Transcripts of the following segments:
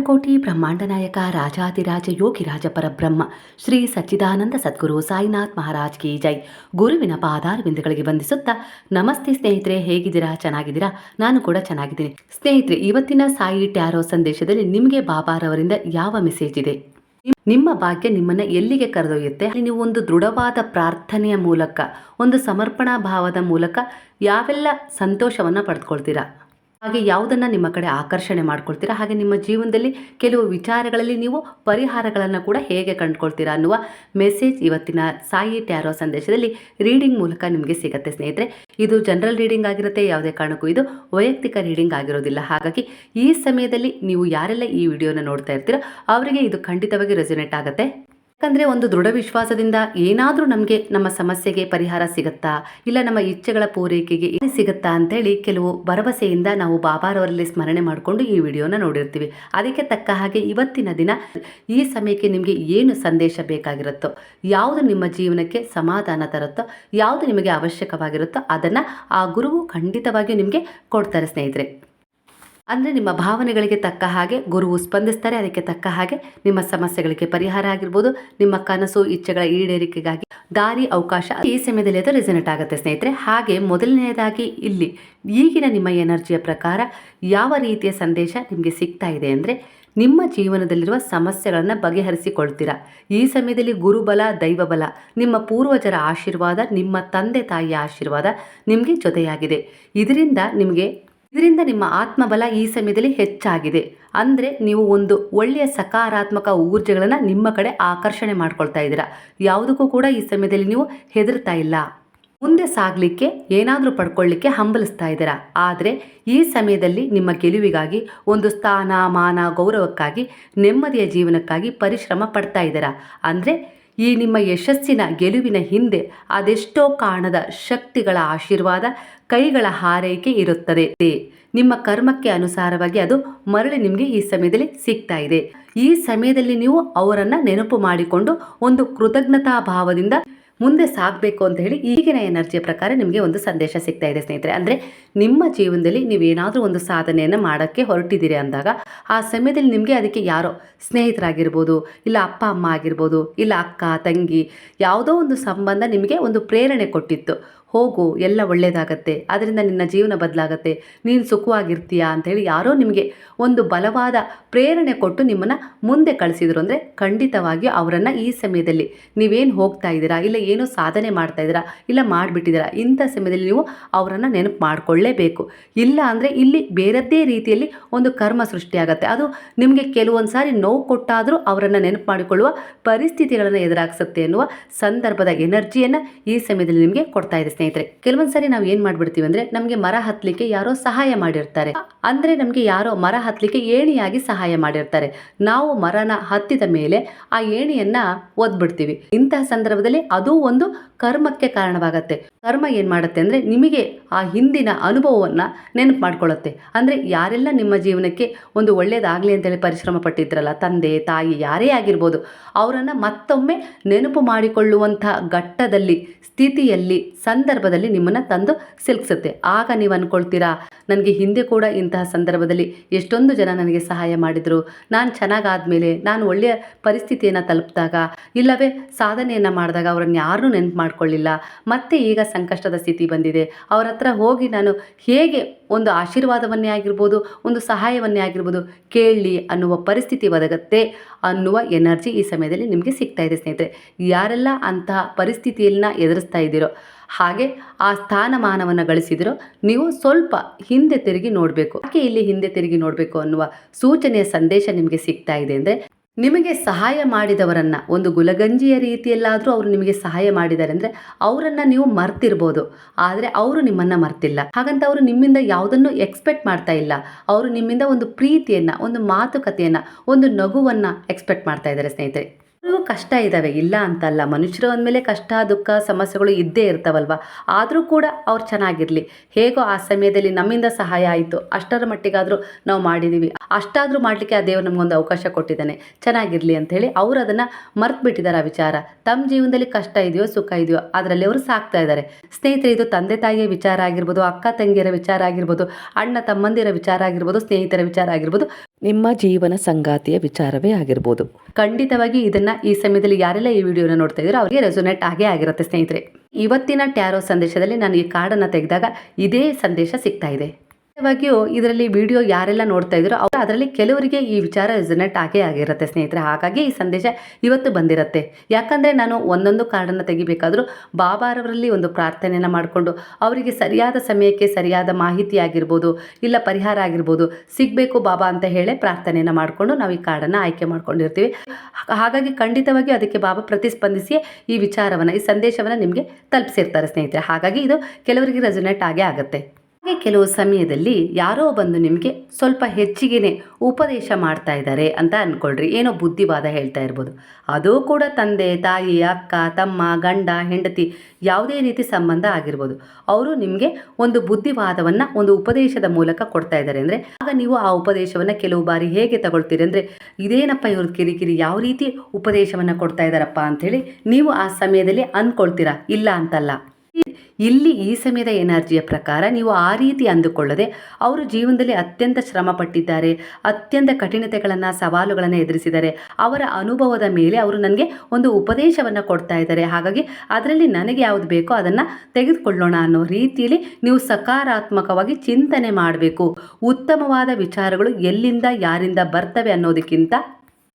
ಕೋಟಿ ಬ್ರಹ್ಮಾಂಡ ನಾಯಕ ರಾಜಾದಿರಾಜ ಯೋಗಿರಾಜ ಪರಬ್ರಹ್ಮ ಶ್ರೀ ಸಚ್ಚಿದಾನಂದ ಸದ್ಗುರು ಸಾಯಿನಾಥ್ ಮಹಾರಾಜ್ ಕಿ ಜೈ. ಗುರುವಿನ ಪಾದಾರವಿಂದಗಳಿಗೆ ವಂದಿಸುತ್ತಾ, ನಮಸ್ತೆ ಸ್ನೇಹಿತರೆ, ಹೇಗಿದ್ದೀರಾ? ಚೆನ್ನಾಗಿದ್ದೀರಾ? ನಾನು ಕೂಡ ಚೆನ್ನಾಗಿದ್ದೀನಿ. ಸ್ನೇಹಿತರೆ, ಇವತ್ತಿನ ಸಾಯಿ ಟ್ಯಾರೋ ಸಂದೇಶದಲ್ಲಿ ನಿಮಗೆ ಬಾಬಾರವರಿಂದ ಯಾವ ಮೆಸೇಜ್ ಇದೆ? ನಿಮ್ಮ ಭಾಗ್ಯ ನಿಮ್ಮನ್ನ ಎಲ್ಲಿಗೆ ಕರೆದೊಯ್ಯುತ್ತೆ? ನೀವು ಒಂದು ದೃಢವಾದ ಪ್ರಾರ್ಥನೆಯ ಮೂಲಕ, ಒಂದು ಸಮರ್ಪಣಾ ಭಾವದ ಮೂಲಕ ಯಾವೆಲ್ಲ ಸಂತೋಷವನ್ನು ಪಡೆದುಕೊಳ್ತೀರಾ ಹಾಗೆ ಯಾವುದನ್ನು ನಿಮ್ಮ ಕಡೆ ಆಕರ್ಷಣೆ ಮಾಡ್ಕೊಳ್ತೀರಾ? ಹಾಗೆ ನಿಮ್ಮ ಜೀವನದಲ್ಲಿ ಕೆಲವು ವಿಚಾರಗಳಲ್ಲಿ ನೀವು ಪರಿಹಾರಗಳನ್ನು ಕೂಡ ಹೇಗೆ ಕಂಡುಕೊಳ್ತೀರಾ ಅನ್ನುವ ಮೆಸೇಜ್ ಇವತ್ತಿನ ಸಾಯಿ ಟ್ಯಾರೋ ಸಂದೇಶದಲ್ಲಿ ರೀಡಿಂಗ್ ಮೂಲಕ ನಿಮಗೆ ಸಿಗುತ್ತೆ ಸ್ನೇಹಿತರೆ. ಇದು ಜನರಲ್ ರೀಡಿಂಗ್ ಆಗಿರುತ್ತೆ, ಯಾವುದೇ ಕಾರಣಕ್ಕೂ ಇದು ವೈಯಕ್ತಿಕ ರೀಡಿಂಗ್ ಆಗಿರೋದಿಲ್ಲ. ಹಾಗಾಗಿ ಈ ಸಮಯದಲ್ಲಿ ನೀವು ಯಾರೆಲ್ಲ ಈ ವಿಡಿಯೋನ ನೋಡ್ತಾ ಇರ್ತೀರೋ, ಅವರಿಗೆ ಇದು ಖಂಡಿತವಾಗಿ ರೆಸೊನೇಟ್ ಆಗುತ್ತೆ. ಯಾಕಂದರೆ ಒಂದು ದೃಢ ವಿಶ್ವಾಸದಿಂದ ಏನಾದರೂ ನಮಗೆ ನಮ್ಮ ಸಮಸ್ಯೆಗೆ ಪರಿಹಾರ ಸಿಗುತ್ತಾ? ಇಲ್ಲ ನಮ್ಮ ಇಚ್ಛೆಗಳ ಪೂರೈಕೆಗೆ ಏನು ಸಿಗುತ್ತಾ ಅಂತೇಳಿ ಕೆಲವು ಭರವಸೆಯಿಂದ ನಾವು ಬಾಬಾರವರಲ್ಲಿ ಸ್ಮರಣೆ ಮಾಡಿಕೊಂಡು ಈ ವಿಡಿಯೋನ ನೋಡಿರ್ತೀವಿ. ಅದಕ್ಕೆ ತಕ್ಕ ಹಾಗೆ ಇವತ್ತಿನ ದಿನ ಈ ಸಮಯಕ್ಕೆ ನಿಮಗೆ ಏನು ಸಂದೇಶ ಬೇಕಾಗಿರುತ್ತೋ, ಯಾವುದು ನಿಮ್ಮ ಜೀವನಕ್ಕೆ ಸಮಾಧಾನ ತರುತ್ತೋ, ಯಾವುದು ನಿಮಗೆ ಅವಶ್ಯಕವಾಗಿರುತ್ತೋ ಅದನ್ನು ಆ ಗುರುವು ಖಂಡಿತವಾಗಿಯೂ ನಿಮಗೆ ಕೊಡ್ತಾರೆ ಸ್ನೇಹಿತರೆ. ಅಂದರೆ ನಿಮ್ಮ ಭಾವನೆಗಳಿಗೆ ತಕ್ಕ ಹಾಗೆ ಗುರುವು ಸ್ಪಂದಿಸ್ತಾರೆ, ಅದಕ್ಕೆ ತಕ್ಕ ಹಾಗೆ ನಿಮ್ಮ ಸಮಸ್ಯೆಗಳಿಗೆ ಪರಿಹಾರ ಆಗಿರ್ಬೋದು, ನಿಮ್ಮ ಕನಸು, ಇಚ್ಛೆಗಳ ಈಡೇರಿಕೆಗಾಗಿ ದಾರಿ, ಅವಕಾಶ ಈ ಸಮಯದಲ್ಲಿ ಅದು ರೆಸನೆಟ್ ಆಗುತ್ತೆ ಸ್ನೇಹಿತರೆ. ಹಾಗೆ ಮೊದಲನೆಯದಾಗಿ ಇಲ್ಲಿ ಈಗಿನ ನಿಮ್ಮ ಎನರ್ಜಿಯ ಪ್ರಕಾರ ಯಾವ ರೀತಿಯ ಸಂದೇಶ ನಿಮಗೆ ಸಿಗ್ತಾ ಇದೆ ಅಂದರೆ ನಿಮ್ಮ ಜೀವನದಲ್ಲಿರುವ ಸಮಸ್ಯೆಗಳನ್ನು ಬಗೆಹರಿಸಿಕೊಳ್ತೀರಾ. ಈ ಸಮಯದಲ್ಲಿ ಗುರುಬಲ, ದೈವಬಲ, ನಿಮ್ಮ ಪೂರ್ವಜರ ಆಶೀರ್ವಾದ, ನಿಮ್ಮ ತಂದೆ ತಾಯಿಯ ಆಶೀರ್ವಾದ ನಿಮಗೆ ಜೊತೆಯಾಗಿದೆ. ಇದರಿಂದ ನಿಮಗೆ ಇದರಿಂದ ನಿಮ್ಮ ಆತ್ಮಬಲ ಈ ಸಮಯದಲ್ಲಿ ಹೆಚ್ಚಾಗಿದೆ. ಅಂದರೆ ನೀವು ಒಂದು ಒಳ್ಳೆಯ ಸಕಾರಾತ್ಮಕ ಊರ್ಜೆಗಳನ್ನು ನಿಮ್ಮ ಕಡೆ ಆಕರ್ಷಣೆ ಮಾಡ್ಕೊಳ್ತಾ ಇದ್ದೀರಾ. ಯಾವುದಕ್ಕೂ ಕೂಡ ಈ ಸಮಯದಲ್ಲಿ ನೀವು ಹೆದರ್ತಾ ಇಲ್ಲ. ಮುಂದೆ ಸಾಗಲಿಕ್ಕೆ, ಏನಾದರೂ ಪಡ್ಕೊಳ್ಳಿಕ್ಕೆ ಹಂಬಲಿಸ್ತಾ ಇದ್ದೀರಾ. ಆದರೆ ಈ ಸಮಯದಲ್ಲಿ ನಿಮ್ಮ ಗೆಲುವಿಗಾಗಿ, ಒಂದು ಸ್ಥಾನ ಮಾನ ಗೌರವಕ್ಕಾಗಿ, ನೆಮ್ಮದಿಯ ಜೀವನಕ್ಕಾಗಿ ಪರಿಶ್ರಮ ಪಡ್ತಾ ಇದ್ದೀರಾ. ಅಂದರೆ ಈ ನಿಮ್ಮ ಯಶಸ್ಸಿನ ಗೆಲುವಿನ ಹಿಂದೆ ಅದೆಷ್ಟೋ ಕಾಣದ ಶಕ್ತಿಗಳ ಆಶೀರ್ವಾದ ಕೈಗಳ ಹಾರೈಕೆ ಇರುತ್ತದೆ. ನಿಮ್ಮ ಕರ್ಮಕ್ಕೆ ಅನುಸಾರವಾಗಿ ಅದು ಮರಳಿ ನಿಮಗೆ ಈ ಸಮಯದಲ್ಲಿ ಸಿಗ್ತಾ ಇದೆ. ಈ ಸಮಯದಲ್ಲಿ ನೀವು ಅವರನ್ನು ನೆನಪು ಮಾಡಿಕೊಂಡು ಒಂದು ಕೃತಜ್ಞತಾ ಭಾವದಿಂದ ಮುಂದೆ ಸಾಗಬೇಕು ಅಂತ ಹೇಳಿ ಈಗಿನ ಎನರ್ಜಿಯ ಪ್ರಕಾರ ನಿಮಗೆ ಒಂದು ಸಂದೇಶ ಸಿಗ್ತಾ ಇದೆ ಸ್ನೇಹಿತರೆ. ಅಂದರೆ ನಿಮ್ಮ ಜೀವನದಲ್ಲಿ ನೀವೇನಾದರೂ ಒಂದು ಸಾಧನೆಯನ್ನು ಮಾಡೋಕ್ಕೆ ಹೊರಟಿದ್ದೀರಿ ಅಂದಾಗ ಆ ಸಮಯದಲ್ಲಿ ನಿಮಗೆ ಅದಕ್ಕೆ ಯಾರೋ ಸ್ನೇಹಿತರಾಗಿರ್ಬೋದು, ಇಲ್ಲ ಅಪ್ಪ, ಅಮ್ಮ ಆಗಿರ್ಬೋದು, ಇಲ್ಲ ಅಕ್ಕ, ತಂಗಿ, ಯಾವುದೋ ಒಂದು ಸಂಬಂಧ ನಿಮಗೆ ಒಂದು ಪ್ರೇರಣೆ ಕೊಟ್ಟಿತ್ತು. ಹೋಗು, ಎಲ್ಲ ಒಳ್ಳೆಯದಾಗತ್ತೆ ಅದರಿಂದ ನಿನ್ನ ಜೀವನ ಬದಲಾಗತ್ತೆ. ನೀನು ಸುಖವಾಗಿರ್ತೀಯಾ ಅಂಥೇಳಿ ಯಾರೋ ನಿಮಗೆ ಒಂದು ಬಲವಾದ ಪ್ರೇರಣೆ ಕೊಟ್ಟು ನಿಮ್ಮನ್ನು ಮುಂದೆ ಕಳಿಸಿದ್ರು ಅಂದರೆ ಖಂಡಿತವಾಗಿಯೂ ಅವರನ್ನು ಈ ಸಮಯದಲ್ಲಿ ನೀವೇನು ಹೋಗ್ತಾ ಇದ್ದೀರಾ, ಇಲ್ಲ ಏನೋ ಸಾಧನೆ ಮಾಡ್ತಾ ಇದ್ದೀರಾ, ಇಲ್ಲ ಮಾಡಿಬಿಟ್ಟಿದ್ದೀರಾ, ಇಂಥ ಸಮಯದಲ್ಲಿ ನೀವು ಅವರನ್ನು ನೆನಪು ಮಾಡಿಕೊಳ್ಳೇಬೇಕು. ಇಲ್ಲ ಅಂದರೆ ಇಲ್ಲಿ ಬೇರೆದ್ದೇ ರೀತಿಯಲ್ಲಿ ಒಂದು ಕರ್ಮ ಸೃಷ್ಟಿಯಾಗತ್ತೆ ಅದು ನಿಮಗೆ ಕೆಲವೊಂದು ಸಾರಿ ನೋವು ಕೊಟ್ಟಾದರೂ ಅವರನ್ನು ನೆನಪು ಮಾಡಿಕೊಳ್ಳುವ ಪರಿಸ್ಥಿತಿಗಳನ್ನು ಎದುರಾಗಿಸುತ್ತೆ ಎನ್ನುವ ಸಂದರ್ಭದ ಎನರ್ಜಿಯನ್ನು ಈ ಸಮಯದಲ್ಲಿ ನಿಮಗೆ ಕೊಡ್ತಾ ಇದೆ ಕೆಲವೊಂದು ಸರಿ ನಾವು ಏನ್ ಮಾಡ್ಬಿಡ್ತೀವಿ ಅಂದ್ರೆ ನಮಗೆ ಮರ ಹತ್ತಲಿಕ್ಕೆ ಯಾರೋ ಸಹಾಯ ಮಾಡಿರ್ತಾರೆ. ಅಂದ್ರೆ ನಮಗೆ ಯಾರೋ ಮರ ಹತ್ತಲಿಕ್ಕೆ ಏಣಿಯಾಗಿ ಸಹಾಯ ಮಾಡಿರ್ತಾರೆ. ನಾವು ಮರನ ಹತ್ತಿದ ಮೇಲೆ ಆ ಏಣಿಯನ್ನ ಒದ್ಬಿಡ್ತೀವಿ. ಇಂತಹ ಸಂದರ್ಭದಲ್ಲಿ ಅದು ಒಂದು ಕರ್ಮಕ್ಕೆ ಕಾರಣವಾಗತ್ತೆ. ಕರ್ಮ ಏನ್ ಮಾಡುತ್ತೆ ಅಂದ್ರೆ ನಿಮಗೆ ಆ ಹಿಂದಿನ ಅನುಭವವನ್ನ ನೆನಪು ಮಾಡ್ಕೊಳ್ಳುತ್ತೆ. ಅಂದ್ರೆ ಯಾರೆಲ್ಲ ನಿಮ್ಮ ಜೀವನಕ್ಕೆ ಒಂದು ಒಳ್ಳೇದಾಗಲಿ ಅಂತೇಳಿ ಪರಿಶ್ರಮ ಪಟ್ಟಿದ್ರಲ್ಲ, ತಂದೆ, ತಾಯಿ, ಯಾರೇ ಆಗಿರ್ಬೋದು, ಅವರನ್ನ ಮತ್ತೊಮ್ಮೆ ನೆನಪು ಮಾಡಿಕೊಳ್ಳುವಂತಹ ಘಟ್ಟದಲ್ಲಿ, ಸ್ಥಿತಿಯಲ್ಲಿ ಸಂದರ್ಭದಲ್ಲಿ ನಿಮ್ಮನ್ನು ತಂದು ಸಿಲ್ಕ್ಸುತ್ತೆ. ಆಗ ನೀವು ಅಂದ್ಕೊಳ್ತೀರಾ ನನಗೆ ಹಿಂದೆ ಕೂಡ ಇಂತಹ ಸಂದರ್ಭದಲ್ಲಿ ಎಷ್ಟೊಂದು ಜನ ನನಗೆ ಸಹಾಯ ಮಾಡಿದರು. ನಾನು ಚೆನ್ನಾಗಾದ್ಮೇಲೆ, ನಾನು ಒಳ್ಳೆಯ ಪರಿಸ್ಥಿತಿಯನ್ನು ತಲುಪಿದಾಗ, ಇಲ್ಲವೇ ಸಾಧನೆಯನ್ನು ಮಾಡಿದಾಗ ಅವರನ್ನು ಯಾರೂ ನೆನಪು ಮಾಡಿಕೊಳ್ಳಿಲ್ಲ. ಮತ್ತೆ ಈಗ ಸಂಕಷ್ಟದ ಸ್ಥಿತಿ ಬಂದಿದೆ. ಅವರ ಹತ್ರ ಹೋಗಿ ನಾನು ಹೇಗೆ ಒಂದು ಆಶೀರ್ವಾದವನ್ನೇ ಆಗಿರ್ಬೋದು, ಒಂದು ಸಹಾಯವನ್ನೇ ಆಗಿರ್ಬೋದು ಕೇಳಲಿ ಅನ್ನುವ ಪರಿಸ್ಥಿತಿ ಒದಗತ್ತೆ ಅನ್ನುವ ಎನರ್ಜಿ ಈ ಸಮಯದಲ್ಲಿ ನಿಮಗೆ ಸಿಗ್ತಾ ಇದೆ ಸ್ನೇಹಿತರೆ. ಯಾರೆಲ್ಲ ಅಂತಹ ಪರಿಸ್ಥಿತಿಯನ್ನ ಎದುರಿಸ್ತಾ ಇದ್ದೀರೋ, ಹಾಗೆ ಆ ಸ್ಥಾನಮಾನವನ್ನು ಗಳಿಸಿದಿರೋ, ನೀವು ಸ್ವಲ್ಪ ಹಿಂದೆ ತಿರುಗಿ ನೋಡಬೇಕು. ಯಾಕೆ ಇಲ್ಲಿ ಹಿಂದೆ ತಿರುಗಿ ನೋಡಬೇಕು ಅನ್ನುವ ಸೂಚನೆಯ ಸಂದೇಶ ನಿಮಗೆ ಸಿಗ್ತಾ ಇದೆ ಅಂದರೆ ನಿಮಗೆ ಸಹಾಯ ಮಾಡಿದವರನ್ನ, ಒಂದು ಗುಲಗಂಜಿಯ ರೀತಿಯಲ್ಲಾದರೂ ಅವರು ನಿಮಗೆ ಸಹಾಯ ಮಾಡಿದ್ದಾರೆ ಅಂದರೆ ಅವರನ್ನು ನೀವು ಮರ್ತಿರ್ಬೋದು. ಆದರೆ ಅವರು ನಿಮ್ಮನ್ನು ಮರ್ತಿಲ್ಲ. ಹಾಗಂತ ಅವರು ನಿಮ್ಮಿಂದ ಯಾವುದನ್ನು ಎಕ್ಸ್ಪೆಕ್ಟ್ ಮಾಡ್ತಾ ಇಲ್ಲ. ಅವರು ನಿಮ್ಮಿಂದ ಒಂದು ಪ್ರೀತಿಯನ್ನು, ಒಂದು ಮಾತುಕತೆಯನ್ನು, ಒಂದು ನಗುವನ್ನು ಎಕ್ಸ್ಪೆಕ್ಟ್ ಮಾಡ್ತಾ ಇದ್ದಾರೆ ಸ್ನೇಹಿತರೆ. ಕಷ್ಟ ಇದ್ದಾವೆ ಇಲ್ಲ ಅಂತಲ್ಲ. ಮನುಷ್ಯರು ಅಂದಮೇಲೆ ಕಷ್ಟ, ದುಃಖ, ಸಮಸ್ಯೆಗಳು ಇದ್ದೇ ಇರ್ತಾವಲ್ವ? ಆದರೂ ಕೂಡ ಅವ್ರು ಚೆನ್ನಾಗಿರಲಿ. ಹೇಗೋ ಆ ಸಮಯದಲ್ಲಿ ನಮ್ಮಿಂದ ಸಹಾಯ ಆಯಿತು. ಅಷ್ಟರ ಮಟ್ಟಿಗಾದರೂ ನಾವು ಮಾಡಿದ್ದೀವಿ ಅಷ್ಟಾದರೂ ಮಾಡಲಿಕ್ಕೆ ಆ ದೇವರು ನಮಗೊಂದು ಅವಕಾಶ ಕೊಟ್ಟಿದ್ದಾನೆ. ಚೆನ್ನಾಗಿರಲಿ ಅಂಥೇಳಿ ಅವರು ಅದನ್ನು ಮರ್ತು ಬಿಟ್ಟಿದ್ದಾರೆ ಆ ವಿಚಾರ. ತಮ್ಮ ಜೀವನದಲ್ಲಿ ಕಷ್ಟ ಇದೆಯೋ, ಸುಖ ಇದೆಯೋ, ಅದರಲ್ಲಿ ಅವರು ಸಾಕ್ತಾ ಇದ್ದಾರೆ. ಸ್ನೇಹಿತರೆ, ಇದು ತಂದೆ ತಾಯಿಯ ವಿಚಾರ ಆಗಿರ್ಬೋದು, ಅಕ್ಕ ತಂಗಿಯರ ವಿಚಾರ ಆಗಿರ್ಬೋದು, ಅಣ್ಣ ತಮ್ಮಂದಿರ ವಿಚಾರ ಆಗಿರ್ಬೋದು, ಸ್ನೇಹಿತರ ವಿಚಾರ ಆಗಿರ್ಬೋದು ನಿಮ್ಮ ಜೀವನ ಸಂಗಾತಿಯ ವಿಚಾರವೇ ಆಗಿರ್ಬೋದು. ಖಂಡಿತವಾಗಿ ಇದನ್ನ ಈ ಸಮಯದಲ್ಲಿ ಯಾರೆಲ್ಲ ಈ ವಿಡಿಯೋನ ನೋಡ್ತಾ ಇದ್ದೀರೋ ಅವರಿಗೆ ರೆಸೊನೇಟ್ ಆಗೇ ಆಗಿರುತ್ತೆ ಸ್ನೇಹಿತರೆ. ಇವತ್ತಿನ ಟ್ಯಾರೋ ಸಂದೇಶದಲ್ಲಿ ನಾನು ಈ ಕಾರ್ಡನ್ನು ತೆಗೆದಾಗ ಇದೇ ಸಂದೇಶ ಸಿಗ್ತಾ ಇದೆ. ಖಂಡಿತವಾಗಿಯೂ ಇದರಲ್ಲಿ ವಿಡಿಯೋ ಯಾರೆಲ್ಲ ನೋಡ್ತಾ ಇದ್ರು ಅವರು ಅದರಲ್ಲಿ ಕೆಲವರಿಗೆ ಈ ವಿಚಾರ ರೆಸನೆಟ್ ಆಗೇ ಆಗಿರುತ್ತೆ ಸ್ನೇಹಿತರೆ. ಹಾಗಾಗಿ ಈ ಸಂದೇಶ ಇವತ್ತು ಬಂದಿರುತ್ತೆ. ಯಾಕಂದರೆ ನಾನು ಒಂದೊಂದು ಕಾರ್ಡನ್ನು ತೆಗಿಬೇಕಾದರೂ ಬಾಬಾರವರಲ್ಲಿ ಒಂದು ಪ್ರಾರ್ಥನೆಯನ್ನು ಮಾಡಿಕೊಂಡು ಅವರಿಗೆ ಸರಿಯಾದ ಸಮಯಕ್ಕೆ ಸರಿಯಾದ ಮಾಹಿತಿ ಆಗಿರ್ಬೋದು, ಇಲ್ಲ ಪರಿಹಾರ ಆಗಿರ್ಬೋದು ಸಿಗಬೇಕು ಬಾಬಾ ಅಂತ ಹೇಳಿ ಪ್ರಾರ್ಥನೆಯನ್ನು ಮಾಡಿಕೊಂಡು ನಾವು ಈ ಕಾರ್ಡನ್ನು ಆಯ್ಕೆ ಮಾಡ್ಕೊಂಡಿರ್ತೀವಿ. ಹಾಗಾಗಿ ಖಂಡಿತವಾಗಿ ಅದಕ್ಕೆ ಬಾಬಾ ಪ್ರತಿಸ್ಪಂದಿಸಿ ಈ ವಿಚಾರವನ್ನು, ಈ ಸಂದೇಶವನ್ನು ನಿಮಗೆ ತಲುಪಿಸಿರ್ತಾರೆ ಸ್ನೇಹಿತರೆ. ಹಾಗಾಗಿ ಇದು ಕೆಲವರಿಗೆ ರೆಸೊನೇಟ್ ಆಗೇ ಆಗುತ್ತೆ. ಹಾಗೆ ಕೆಲವು ಸಮಯದಲ್ಲಿ ಯಾರೋ ಬಂದು ನಿಮಗೆ ಸ್ವಲ್ಪ ಹೆಚ್ಚಿಗೆನೆ ಉಪದೇಶ ಮಾಡ್ತಾ ಇದ್ದಾರೆ ಅಂತ ಅಂದ್ಕೊಳ್ರಿ ಏನೋ ಬುದ್ಧಿವಾದ ಹೇಳ್ತಾ ಇರ್ಬೋದು. ಅದು ಕೂಡ ತಂದೆ, ತಾಯಿ, ಅಕ್ಕ, ತಮ್ಮ, ಗಂಡ, ಹೆಂಡತಿ ಯಾವುದೇ ರೀತಿ ಸಂಬಂಧ ಆಗಿರ್ಬೋದು. ಅವರು ನಿಮಗೆ ಒಂದು ಬುದ್ಧಿವಾದವನ್ನು, ಒಂದು ಉಪದೇಶದ ಮೂಲಕ ಕೊಡ್ತಾ ಇದ್ದಾರೆ ಅಂದರೆ, ಆಗ ನೀವು ಆ ಉಪದೇಶವನ್ನು ಕೆಲವು ಬಾರಿ ಹೇಗೆ ತಗೊಳ್ತೀರಿ ಅಂದರೆ, ಇದೇನಪ್ಪ ಇವ್ರದ್ದು ಕಿರಿಕಿರಿ, ಯಾವ ರೀತಿ ಉಪದೇಶವನ್ನು ಕೊಡ್ತಾ ಇದ್ದಾರಪ್ಪ ಅಂಥೇಳಿ ನೀವು ಆ ಸಮಯದಲ್ಲಿ ಅಂದ್ಕೊಳ್ತೀರಾ ಇಲ್ಲ ಅಂತಲ್ಲ. ಇಲ್ಲಿ ಈ ಸಮಯದ ಎನರ್ಜಿಯ ಪ್ರಕಾರ ನೀವು ಆ ರೀತಿ ಅಂದುಕೊಳ್ಳದೆ ಅವರು ಜೀವನದಲ್ಲಿ ಅತ್ಯಂತ ಶ್ರಮ ಪಟ್ಟಿದ್ದಾರೆ ಅತ್ಯಂತ ಕಠಿಣತೆಗಳನ್ನು, ಸವಾಲುಗಳನ್ನು ಎದುರಿಸಿದ್ದಾರೆ. ಅವರ ಅನುಭವದ ಮೇಲೆ ಅವರು ನನಗೆ ಒಂದು ಉಪದೇಶವನ್ನು ಕೊಡ್ತಾ ಇದ್ದಾರೆ. ಹಾಗಾಗಿ ಅದರಲ್ಲಿ ನನಗೆ ಯಾವುದು ಬೇಕೋ ಅದನ್ನು ತೆಗೆದುಕೊಳ್ಳೋಣ ಅನ್ನೋ ರೀತಿಯಲ್ಲಿ ನೀವು ಸಕಾರಾತ್ಮಕವಾಗಿ ಚಿಂತನೆ ಮಾಡಬೇಕು. ಉತ್ತಮವಾದ ವಿಚಾರಗಳು ಎಲ್ಲಿಂದ, ಯಾರಿಂದ ಬರ್ತವೆ ಅನ್ನೋದಕ್ಕಿಂತ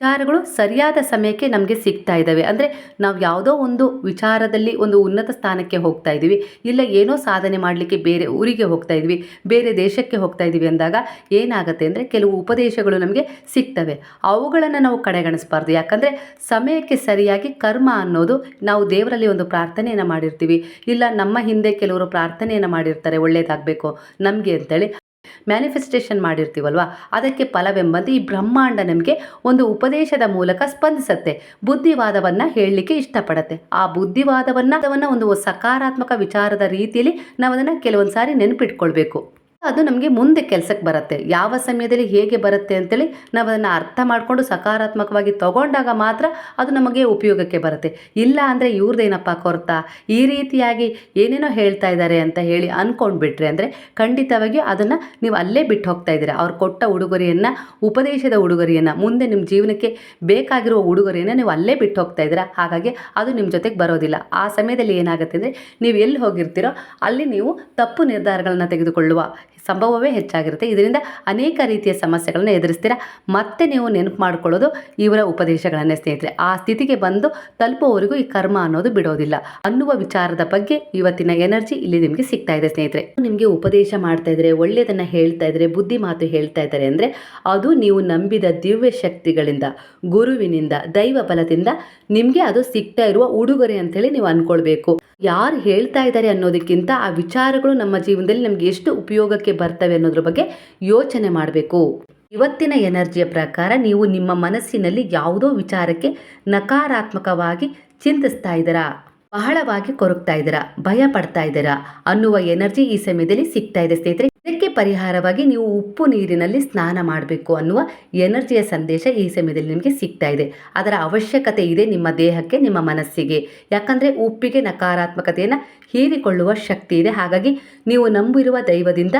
ವಿಚಾರಗಳು ಸರಿಯಾದ ಸಮಯಕ್ಕೆ ನಮಗೆ ಸಿಗ್ತಾ ಇದ್ದಾವೆ. ಅಂದರೆ ನಾವು ಯಾವುದೋ ಒಂದು ವಿಚಾರದಲ್ಲಿ ಒಂದು ಉನ್ನತ ಸ್ಥಾನಕ್ಕೆ ಹೋಗ್ತಾ ಇದ್ದೀವಿ. ಇಲ್ಲ ಏನೋ ಸಾಧನೆ ಮಾಡಲಿಕ್ಕೆ ಬೇರೆ ಊರಿಗೆ ಹೋಗ್ತಾ ಇದ್ವಿ ಬೇರೆ ದೇಶಕ್ಕೆ ಹೋಗ್ತಾ ಇದ್ದೀವಿ ಅಂದಾಗ ಏನಾಗುತ್ತೆ ಅಂದರೆ ಕೆಲವು ಉಪದೇಶಗಳು ನಮಗೆ ಸಿಗ್ತವೆ. ಅವುಗಳನ್ನು ನಾವು ಕಡೆಗಣಿಸಬಾರ್ದು. ಯಾಕಂದರೆ ಸಮಯಕ್ಕೆ ಸರಿಯಾಗಿ ಕರ್ಮ ಅನ್ನೋದು ನಾವು ದೇವರಲ್ಲಿ ಒಂದು ಪ್ರಾರ್ಥನೆಯನ್ನು ಮಾಡಿರ್ತೀವಿ. ಇಲ್ಲ ನಮ್ಮ ಹಿಂದೆ ಕೆಲವರು ಪ್ರಾರ್ಥನೆಯನ್ನು ಮಾಡಿರ್ತಾರೆ ಒಳ್ಳೆಯದಾಗಬೇಕು ನಮಗೆ ಅಂತೇಳಿ. ಮ್ಯಾನಿಫೆಸ್ಟೇಷನ್ ಮಾಡಿರ್ತೀವಲ್ವ? ಅದಕ್ಕೆ ಫಲವೆಂಬಂತೆ ಈ ಬ್ರಹ್ಮಾಂಡ ನಮಗೆ ಒಂದು ಉಪದೇಶದ ಮೂಲಕ ಸ್ಪಂದಿಸುತ್ತೆ. ಬುದ್ಧಿವಾದವನ್ನು ಹೇಳಲಿಕ್ಕೆ ಇಷ್ಟಪಡುತ್ತೆ. ಆ ಬುದ್ಧಿವಾದವನ್ನು ಅದನ್ನು ಒಂದು ಸಕಾರಾತ್ಮಕ ವಿಚಾರದ ರೀತಿಯಲ್ಲಿ ನಾವು ಅದನ್ನು ಕೆಲವೊಂದು ಸಾರಿ ನೆನಪಿಟ್ಕೊಳ್ಬೇಕು. ಅದು ನಮಗೆ ಮುಂದೆ ಕೆಲಸಕ್ಕೆ ಬರುತ್ತೆ. ಯಾವ ಸಮಯದಲ್ಲಿ ಹೇಗೆ ಬರುತ್ತೆ ಅಂತೇಳಿ ನಾವು ಅದನ್ನು ಅರ್ಥ ಮಾಡಿಕೊಂಡು ಸಕಾರಾತ್ಮಕವಾಗಿ ತಗೊಂಡಾಗ ಮಾತ್ರ ಅದು ನಮಗೆ ಉಪಯೋಗಕ್ಕೆ ಬರುತ್ತೆ. ಇಲ್ಲ ಅಂದರೆ ಇವ್ರದ್ದೇನಪ್ಪ ಕೊರತ? ಈ ರೀತಿಯಾಗಿ ಏನೇನೋ ಹೇಳ್ತಾ ಇದ್ದಾರೆ ಅಂತ ಹೇಳಿ ಅಂದ್ಕೊಂಡ್ಬಿಟ್ರೆ ಅಂದರೆ ಖಂಡಿತವಾಗಿಯೂ ಅದನ್ನು ನೀವು ಅಲ್ಲೇ ಬಿಟ್ಟು ಹೋಗ್ತಾ ಇದ್ದೀರಾ. ಅವ್ರು ಕೊಟ್ಟ ಉಡುಗೊರೆಯನ್ನು, ಉಪದೇಶದ ಉಡುಗೊರೆಯನ್ನು, ಮುಂದೆ ನಿಮ್ಮ ಜೀವನಕ್ಕೆ ಬೇಕಾಗಿರುವ ಉಡುಗೊರೆಯನ್ನು ನೀವು ಅಲ್ಲೇ ಬಿಟ್ಟು ಹೋಗ್ತಾ ಇದ್ದೀರಾ. ಹಾಗಾಗಿ ಅದು ನಿಮ್ಮ ಜೊತೆಗೆ ಬರೋದಿಲ್ಲ. ಆ ಸಮಯದಲ್ಲಿ ಏನಾಗುತ್ತೆ ಅಂದರೆ ನೀವು ಎಲ್ಲಿ ಹೋಗಿರ್ತೀರೋ ಅಲ್ಲಿ ನೀವು ತಪ್ಪು ನಿರ್ಧಾರಗಳನ್ನು ತೆಗೆದುಕೊಳ್ಳುವ ಸಂಭವವೇ ಹೆಚ್ಚಾಗಿರುತ್ತೆ. ಇದರಿಂದ ಅನೇಕ ರೀತಿಯ ಸಮಸ್ಯೆಗಳನ್ನು ಎದುರಿಸ್ತೀರಾ? ಮತ್ತೆ ನೀವು ನೆನಪು ಮಾಡ್ಕೊಳ್ಳೋದು ಇವರ ಉಪದೇಶಗಳನ್ನೇ ಸ್ನೇಹಿತರೆ. ಆ ಸ್ಥಿತಿಗೆ ಬಂದು ತಲುಪುವವರೆಗೂ ಈ ಕರ್ಮ ಅನ್ನೋದು ಬಿಡೋದಿಲ್ಲ. ಅನ್ನುವ ವಿಚಾರದ ಬಗ್ಗೆ ಇವತ್ತಿನ ಎನರ್ಜಿ ಇಲ್ಲಿ ನಿಮಗೆ ಸಿಗ್ತಾ ಇದೆ ಸ್ನೇಹಿತರೆ. ನಿಮಗೆ ಉಪದೇಶ ಮಾಡ್ತಾ ಇದ್ದಾರೆ ಒಳ್ಳೆಯದನ್ನು ಹೇಳ್ತಾ ಇದ್ರೆ, ಬುದ್ಧಿ ಮಾತು ಹೇಳ್ತಾ ಇದ್ದಾರೆ ಅಂದರೆ ಅದು ನೀವು ನಂಬಿದ ದಿವ್ಯ ಶಕ್ತಿಗಳಿಂದ, ಗುರುವಿನಿಂದ, ದೈವ ಬಲದಿಂದ ನಿಮಗೆ ಅದು ಸಿಗ್ತಾ ಇರುವ ಉಡುಗೊರೆ ಅಂತೇಳಿ ನೀವು ಅಂದ್ಕೊಳ್ಬೇಕು. ಯಾರು ಹೇಳ್ತಾ ಇದ್ದಾರೆ ಅನ್ನೋದಕ್ಕಿಂತ ಆ ವಿಚಾರಗಳು ನಮ್ಮ ಜೀವನದಲ್ಲಿ ನಮಗೆ ಎಷ್ಟು ಉಪಯೋಗಕ್ಕೆ ಬರ್ತವೆ ಅನ್ನೋದ್ರ ಬಗ್ಗೆ ಯೋಚನೆ ಮಾಡಬೇಕು. ಇವತ್ತಿನ ಎನರ್ಜಿಯ ಪ್ರಕಾರ ನೀವು ನಿಮ್ಮ ಮನಸ್ಸಿನಲ್ಲಿ ಯಾವುದೋ ವಿಚಾರಕ್ಕೆ ನಕಾರಾತ್ಮಕವಾಗಿ ಚಿಂತಿಸ್ತಾ ಇದ್ದೀರಾ, ಬಹಳವಾಗಿ ಕೊರಗ್ತಾ ಇದ್ದೀರಾ ಭಯ ಪಡ್ತಾ ಇದ್ದೀರಾ ಅನ್ನುವ ಎನರ್ಜಿ ಈ ಸಮಯದಲ್ಲಿ ಸಿಗ್ತಾ ಇದೆ ಸ್ನೇಹಿತರೆ. ಇದಕ್ಕೆ ಪರಿಹಾರವಾಗಿ ನೀವು ಉಪ್ಪು ನೀರಿನಲ್ಲಿ ಸ್ನಾನ ಮಾಡಬೇಕು ಅನ್ನುವ ಎನರ್ಜಿಯ ಸಂದೇಶ ಈ ಸಮಯದಲ್ಲಿ ನಿಮಗೆ ಸಿಗ್ತಾ ಇದೆ. ಅದರ ಅವಶ್ಯಕತೆ ಇದೆ ನಿಮ್ಮ ದೇಹಕ್ಕೆ, ನಿಮ್ಮ ಮನಸ್ಸಿಗೆ. ಯಾಕಂದರೆ ಉಪ್ಪಿಗೆ ನಕಾರಾತ್ಮಕತೆಯನ್ನು ಹೀರಿಕೊಳ್ಳುವ ಶಕ್ತಿ ಇದೆ. ಹಾಗಾಗಿ ನೀವು ನಂಬಿರುವ ದೈವದಿಂದ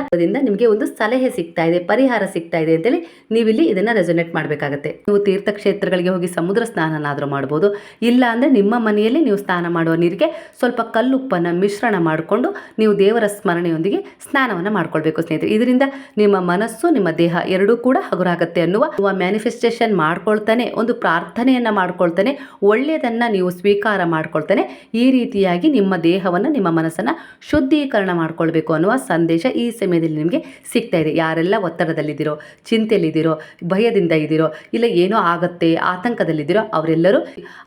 ನಿಮಗೆ ಒಂದು ಸಲಹೆ ಸಿಗ್ತಾ ಇದೆ, ಪರಿಹಾರ ಸಿಗ್ತಾ ಇದೆ ಅಂತೇಳಿ ನೀವಿಲ್ಲಿ ಇದನ್ನು ರೆಸೊನೇಟ್ ಮಾಡಬೇಕಾಗತ್ತೆ. ನೀವು ತೀರ್ಥಕ್ಷೇತ್ರಗಳಿಗೆ ಹೋಗಿ ಸಮುದ್ರ ಸ್ನಾನನಾದರೂ ಮಾಡ್ಬೋದು. ಇಲ್ಲ ಅಂದರೆ ನಿಮ್ಮ ಮನೆಯಲ್ಲಿ ನೀವು ಸ್ನಾನ ಮಾಡುವ ನೀರಿಗೆ ಸ್ವಲ್ಪ ಕಲ್ಲುಪ್ಪನ್ನು ಮಿಶ್ರಣ ಮಾಡಿಕೊಂಡು ನೀವು ದೇವರ ಸ್ಮರಣೆಯೊಂದಿಗೆ ಸ್ನಾನವನ್ನು ಮಾಡ್ಕೊಳ್ಬೇಕು. ಸ್ನೇಹಿತರೆ. ಇದರಿಂದ ನಿಮ್ಮ ಮನಸ್ಸು, ನಿಮ್ಮ ದೇಹ ಎರಡೂ ಕೂಡ ಹಗುರಾಗುತ್ತೆ ಅನ್ನುವ ಮ್ಯಾನಿಫೆಸ್ಟೇಷನ್ ಮಾಡ್ಕೊಳ್ತಾನೆ, ಒಂದು ಪ್ರಾರ್ಥನೆಯನ್ನ ಮಾಡ್ಕೊಳ್ತಾನೆ, ಒಳ್ಳೆಯದನ್ನ ನೀವು ಸ್ವೀಕಾರ ಮಾಡ್ಕೊಳ್ತಾನೆ, ಈ ರೀತಿಯಾಗಿ ನಿಮ್ಮ ದೇಹವನ್ನು, ನಿಮ್ಮ ಮನಸ್ಸನ್ನ ಶುದ್ಧೀಕರಣ ಮಾಡ್ಕೊಳ್ಬೇಕು ಅನ್ನುವ ಸಂದೇಶ ಈ ಸಮಯದಲ್ಲಿ ನಿಮಗೆ ಸಿಗ್ತಾ ಇದೆ. ಯಾರೆಲ್ಲ ಒತ್ತಡದಲ್ಲಿದ್ದೀರೋ, ಚಿಂತೆಯಲ್ಲಿದ್ದೀರೋ, ಭಯದಿಂದ ಇದ್ದೀರೋ, ಇಲ್ಲ ಏನೋ ಆಗತ್ತೆ, ಆತಂಕದಲ್ಲಿದ್ದೀರೋ, ಅವರೆಲ್ಲರೂ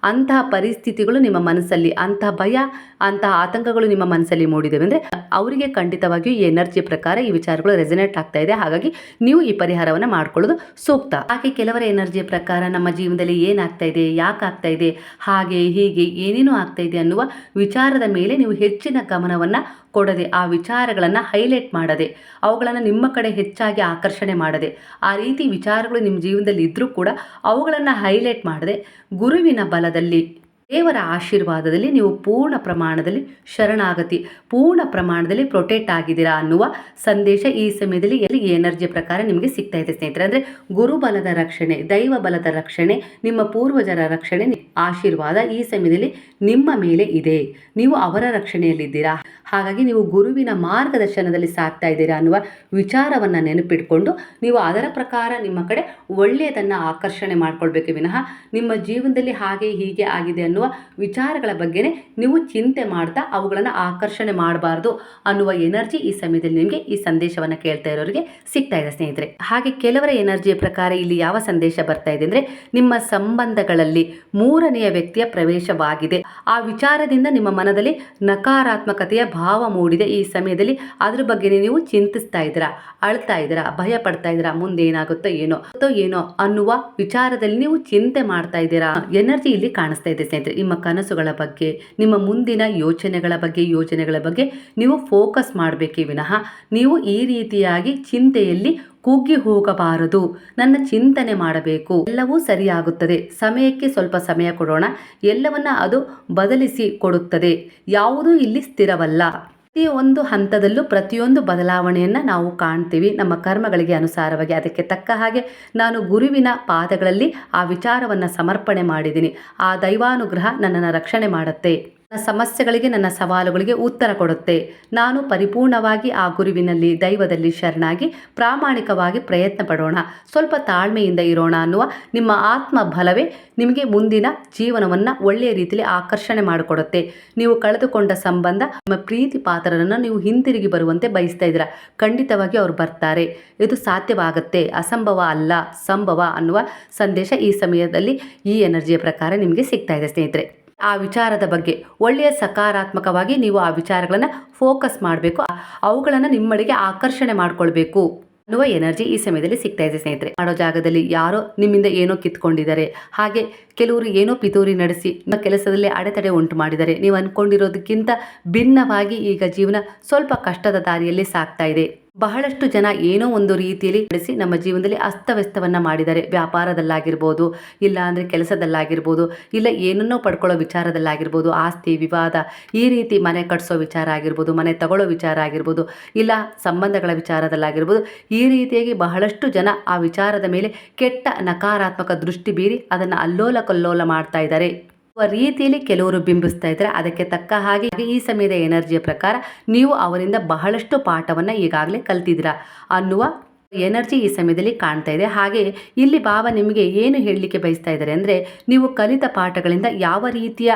ಅಂತಹ ಪರಿಸ್ಥಿತಿಗಳು ನಿಮ್ಮ ಮನಸ್ಸಲ್ಲಿ, ಅಂತಹ ಭಯ, ಅಂತಹ ಆತಂಕಗಳು ನಿಮ್ಮ ಮನಸ್ಸಲ್ಲಿ ಮೂಡಿದವೆ ಅಂದರೆ ಅವರಿಗೆ ಖಂಡಿತವಾಗಿಯೂ ಎನರ್ಜಿ ಪ್ರಕಾರ ವಿಚಾರಗಳು ರೆಸನೇಟ್ ಆಗ್ತಾ ಇದೆ. ಹಾಗಾಗಿ ನೀವು ಈ ಪರಿಹಾರವನ್ನು ಮಾಡ್ಕೊಳ್ಳೋದು ಸೂಕ್ತ. ಹಾಗೆ ಕೆಲವರ ಎನರ್ಜಿಯ ಪ್ರಕಾರ ನಮ್ಮ ಜೀವನದಲ್ಲಿ ಏನಾಗ್ತಾ ಇದೆ, ಯಾಕೆ ಆಗ್ತಾ ಇದೆ, ಹಾಗೆ, ಹೀಗೆ, ಏನೇನೋ ಆಗ್ತಾ ಇದೆ ಅನ್ನುವ ವಿಚಾರದ ಮೇಲೆ ನೀವು ಹೆಚ್ಚಿನ ಗಮನವನ್ನು ಕೊಡದೆ ಆ ವಿಚಾರಗಳನ್ನು ಹೈಲೈಟ್ ಮಾಡದೆ, ಅವುಗಳನ್ನು ನಿಮ್ಮ ಕಡೆ ಹೆಚ್ಚಾಗಿ ಆಕರ್ಷಣೆ ಮಾಡದೆ, ಆ ರೀತಿ ವಿಚಾರಗಳು ನಿಮ್ಮ ಜೀವನದಲ್ಲಿ ಇದ್ದರೂ ಕೂಡ ಅವುಗಳನ್ನು ಹೈಲೈಟ್ ಮಾಡದೆ, ಗುರುವಿನ ಬಲದಲ್ಲಿ ದೇವರ ಆಶೀರ್ವಾದದಲ್ಲಿ ನೀವು ಪೂರ್ಣ ಪ್ರಮಾಣದಲ್ಲಿ ಶರಣಾಗತಿ, ಪೂರ್ಣ ಪ್ರಮಾಣದಲ್ಲಿ ಪ್ರೊಟೆಕ್ಟ್ ಆಗಿದ್ದೀರಾ ಅನ್ನುವ ಸಂದೇಶ ಈ ಸಮಯದಲ್ಲಿ ಎಲ್ಲಿ ಎನರ್ಜಿ ಪ್ರಕಾರ ನಿಮಗೆ ಸಿಗ್ತಾ ಇದೆ ಸ್ನೇಹಿತರೆ. ಅಂದರೆ ಗುರುಬಲದ ರಕ್ಷಣೆ, ದೈವ ಬಲದ ರಕ್ಷಣೆ, ನಿಮ್ಮ ಪೂರ್ವಜರ ರಕ್ಷಣೆ ಆಶೀರ್ವಾದ ಈ ಸಮಯದಲ್ಲಿ ನಿಮ್ಮ ಮೇಲೆ ಇದೆ. ನೀವು ಅವರ ರಕ್ಷಣೆಯಲ್ಲಿದ್ದೀರಾ? ಹಾಗಾಗಿ ನೀವು ಗುರುವಿನ ಮಾರ್ಗದರ್ಶನದಲ್ಲಿ ಸಾಕ್ತಾ ಇದ್ದೀರಾ ಅನ್ನುವ ವಿಚಾರವನ್ನು ನೆನಪಿಟ್ಕೊಂಡು ನೀವು ಅದರ ಪ್ರಕಾರ ನಿಮ್ಮ ಕಡೆ ಒಳ್ಳೆಯದನ್ನು ಆಕರ್ಷಣೆ ಮಾಡ್ಕೊಳ್ಬೇಕು. ವಿನಃ ನಿಮ್ಮ ಜೀವನದಲ್ಲಿ ಹಾಗೆ ಹೀಗೆ ಆಗಿದೆ ಅನ್ನುವ ವಿಚಾರಗಳ ಬಗ್ಗೆನೇ ನೀವು ಚಿಂತೆ ಮಾಡ್ತಾ ಅವುಗಳನ್ನು ಆಕರ್ಷಣೆ ಮಾಡಬಾರ್ದು ಅನ್ನುವ ಎನರ್ಜಿ ಈ ಸಮಯದಲ್ಲಿ ನಿಮಗೆ ಈ ಸಂದೇಶವನ್ನು ಕೇಳ್ತಾ ಇರೋರಿಗೆ ಸಿಗ್ತಾ ಇದೆ ಸ್ನೇಹಿತರೆ. ಹಾಗೆ ಕೆಲವರ ಎನರ್ಜಿಯ ಪ್ರಕಾರ ಇಲ್ಲಿ ಯಾವ ಸಂದೇಶ ಬರ್ತಾ ಇದೆ ಅಂದರೆ ನಿಮ್ಮ ಸಂಬಂಧಗಳಲ್ಲಿ ಮೂರನೆಯ ವ್ಯಕ್ತಿಯ ಪ್ರವೇಶವಾಗಿದೆ. ಆ ವಿಚಾರದಿಂದ ನಿಮ್ಮ ಮನದಲ್ಲಿ ನಕಾರಾತ್ಮಕತೆಯ ಭಾವ ಮೂಡಿದೆ. ಈ ಸಮಯದಲ್ಲಿ ಅದ್ರ ಬಗ್ಗೆ ನೀವು ಚಿಂತಿಸ್ತಾ ಇದ್ದೀರಾ, ಅಳ್ತಾ ಇದ್ದೀರಾ ಭಯ ಪಡ್ತಾ ಇದ್ದೀರಾ, ಮುಂದೆ ಏನಾಗುತ್ತೋ ಏನೋ ಏನೋ ಅನ್ನುವ ವಿಚಾರದಲ್ಲಿ ನೀವು ಚಿಂತೆ ಮಾಡ್ತಾ ಇದ್ದೀರಾ ಎನರ್ಜಿ ಇಲ್ಲಿ ಕಾಣಿಸ್ತಾ ಇದೆ ಸ್ನೇಹಿತರೆ. ನಿಮ್ಮ ಕನಸುಗಳ ಬಗ್ಗೆ, ನಿಮ್ಮ ಮುಂದಿನ ಯೋಚನೆಗಳ ಬಗ್ಗೆ, ಯೋಜನೆಗಳ ಬಗ್ಗೆ ನೀವು ಫೋಕಸ್ ಮಾಡಬೇಕೇ ವಿನಃ ನೀವು ಈ ರೀತಿಯಾಗಿ ಚಿಂತೆಯಲ್ಲಿ ಕುಗ್ಗಿ ಹೋಗಬಾರದು. ನನ್ನ ಚಿಂತನೆ ಮಾಡಬೇಕು. ಎಲ್ಲವೂ ಸರಿಯಾಗುತ್ತದೆ. ಸಮಯಕ್ಕೆ ಸ್ವಲ್ಪ ಸಮಯ ಕೊಡೋಣ. ಎಲ್ಲವನ್ನ ಅದು ಬದಲಿಸಿ ಕೊಡುತ್ತದೆ. ಯಾವುದೂ ಇಲ್ಲಿ ಸ್ಥಿರವಲ್ಲ. ಪ್ರತಿಯೊಂದು ಹಂತದಲ್ಲೂ ಪ್ರತಿಯೊಂದು ಬದಲಾವಣೆಯನ್ನು ನಾವು ಕಾಣ್ತೀವಿ. ನಮ್ಮ ಕರ್ಮಗಳಿಗೆ ಅನುಸಾರವಾಗಿ ಅದಕ್ಕೆ ತಕ್ಕ ಹಾಗೆ ನಾನು ಗುರುವಿನ ಪಾದಗಳಲ್ಲಿ ಆ ವಿಚಾರವನ್ನು ಸಮರ್ಪಣೆ ಮಾಡಿದ್ದೀನಿ. ಆ ದೈವಾನುಗ್ರಹ ನನ್ನನ್ನು ರಕ್ಷಣೆ ಮಾಡುತ್ತೆ. ನನ್ನ ಸಮಸ್ಯೆಗಳಿಗೆ ನನ್ನ ಸವಾಲುಗಳಿಗೆ ಉತ್ತರ ಕೊಡುತ್ತೆ. ನಾನು ಪರಿಪೂರ್ಣವಾಗಿ ಆ ಗುರುವಿನಲ್ಲಿ, ದೈವದಲ್ಲಿ ಶರಣಾಗಿ ಪ್ರಾಮಾಣಿಕವಾಗಿ ಪ್ರಯತ್ನ ಪಡೋಣ. ಸ್ವಲ್ಪ ತಾಳ್ಮೆಯಿಂದ ಇರೋಣ ಅನ್ನುವ ನಿಮ್ಮ ಆತ್ಮ ಬಲವೇ ನಿಮಗೆ ಮುಂದಿನ ಜೀವನವನ್ನು ಒಳ್ಳೆಯ ರೀತಿಯಲ್ಲಿ ಆಕರ್ಷಣೆ ಮಾಡಿಕೊಡುತ್ತೆ. ನೀವು ಕಳೆದುಕೊಂಡ ಸಂಬಂಧ, ನಿಮ್ಮ ಪ್ರೀತಿ ಪಾತ್ರರನ್ನು ನೀವು ಹಿಂತಿರುಗಿ ಬರುವಂತೆ ಬಯಸ್ತಾ ಇದ್ದೀರಾ. ಖಂಡಿತವಾಗಿ ಅವರು ಬರ್ತಾರೆ. ಇದು ಸಾಧ್ಯವಾಗುತ್ತೆ. ಅಸಂಭವ ಅಲ್ಲ, ಸಂಭವ ಅನ್ನುವ ಸಂದೇಶ ಈ ಸಮಯದಲ್ಲಿ ಈ ಎನರ್ಜಿಯ ಪ್ರಕಾರ ನಿಮಗೆ ಸಿಗ್ತಾ ಇದೆ ಸ್ನೇಹಿತರೆ. ಆ ವಿಚಾರದ ಬಗ್ಗೆ. ಒಳ್ಳೆಯ ಸಕಾರಾತ್ಮಕವಾಗಿ ನೀವು ಆ ವಿಚಾರಗಳನ್ನು ಫೋಕಸ್ ಮಾಡಬೇಕು. ಅವುಗಳನ್ನು ನಿಮ್ಮಡೆಗೆ ಆಕರ್ಷಣೆ ಮಾಡಿಕೊಳ್ಬೇಕು ಅನ್ನುವ ಎನರ್ಜಿ ಈ ಸಮಯದಲ್ಲಿ ಸಿಗ್ತಾ ಇದೆ ಸ್ನೇಹಿತರೆ. ಮಾಡೋ ಜಾಗದಲ್ಲಿ ಯಾರೋ ನಿಮ್ಮಿಂದ ಏನೋ ಕಿತ್ಕೊಂಡಿದ್ದಾರೆ. ಹಾಗೆ ಕೆಲವರು ಏನೋ ಪಿತೂರಿ ನಡೆಸಿ ನಿಮ್ಮ ಕೆಲಸದಲ್ಲಿ ಅಡೆತಡೆ ಉಂಟು ಮಾಡಿದ್ದಾರೆ. ನೀವು ಅಂದ್ಕೊಂಡಿರೋದಕ್ಕಿಂತ ಭಿನ್ನವಾಗಿ ಈಗ ಜೀವನ ಸ್ವಲ್ಪ ಕಷ್ಟದ ದಾರಿಯಲ್ಲಿ ಸಾಗ್ತಾ ಇದೆ. ಬಹಳಷ್ಟು ಜನ ಏನೋ ಒಂದು ರೀತಿಯಲ್ಲಿ ನಡೆಸಿ ನಮ್ಮ ಜೀವನದಲ್ಲಿ ಅಸ್ತವ್ಯಸ್ತವನ್ನ ಮಾಡಿದ್ದಾರೆ. ವ್ಯಾಪಾರದಲ್ಲಾಗಿರ್ಬೋದು, ಇಲ್ಲ ಅಂದರೆ ಕೆಲಸದಲ್ಲಾಗಿರ್ಬೋದು, ಇಲ್ಲ ಏನನ್ನೋ ಪಡ್ಕೊಳ್ಳೋ ವಿಚಾರದಲ್ಲಾಗಿರ್ಬೋದು, ಆಸ್ತಿ, ವಿವಾದ, ಈ ರೀತಿ ಮನೆ ಕಟ್ಸೋ ವಿಚಾರ ಆಗಿರ್ಬೋದು, ಮನೆ ತಗೊಳ್ಳೋ ವಿಚಾರ ಆಗಿರ್ಬೋದು, ಇಲ್ಲ ಸಂಬಂಧಗಳ ವಿಚಾರದಲ್ಲಾಗಿರ್ಬೋದು, ಈ ರೀತಿಯಾಗಿ ಬಹಳಷ್ಟು ಜನ ಆ ವಿಚಾರದ ಮೇಲೆ ಕೆಟ್ಟ ನಕಾರಾತ್ಮಕ ದೃಷ್ಟಿ ಬೀರಿ ಅದನ್ನು ಅಲ್ಲೋಲ ಕಲ್ಲೋಲ ಮಾಡ್ತಾ ಇದ್ದಾರೆ. ರೀತಿಯಲ್ಲಿ ಕೆಲವರು ಬಿಂಬಿಸ್ತಾ ಇದ್ದಾರೆ. ಅದಕ್ಕೆ ತಕ್ಕ ಹಾಗೆ ಈ ಸಮಯದ ಎನರ್ಜಿಯ ಪ್ರಕಾರ ನೀವು ಅವರಿಂದ ಬಹಳಷ್ಟು ಪಾಠವನ್ನು ಈಗಾಗಲೇ ಕಲ್ತಿದ್ದೀರಾ ಅನ್ನುವ ಎನರ್ಜಿ ಈ ಸಮಯದಲ್ಲಿ ಕಾಣ್ತಾ ಇದೆ. ಹಾಗೆ ಇಲ್ಲಿ ಬಾಬಾ ನಿಮಗೆ ಏನು ಹೇಳಲಿಕ್ಕೆ ಬಯಸ್ತಾ ಇದ್ದಾರೆ ಅಂದರೆ, ನೀವು ಕಲಿತ ಪಾಠಗಳಿಂದ ಯಾವ ರೀತಿಯ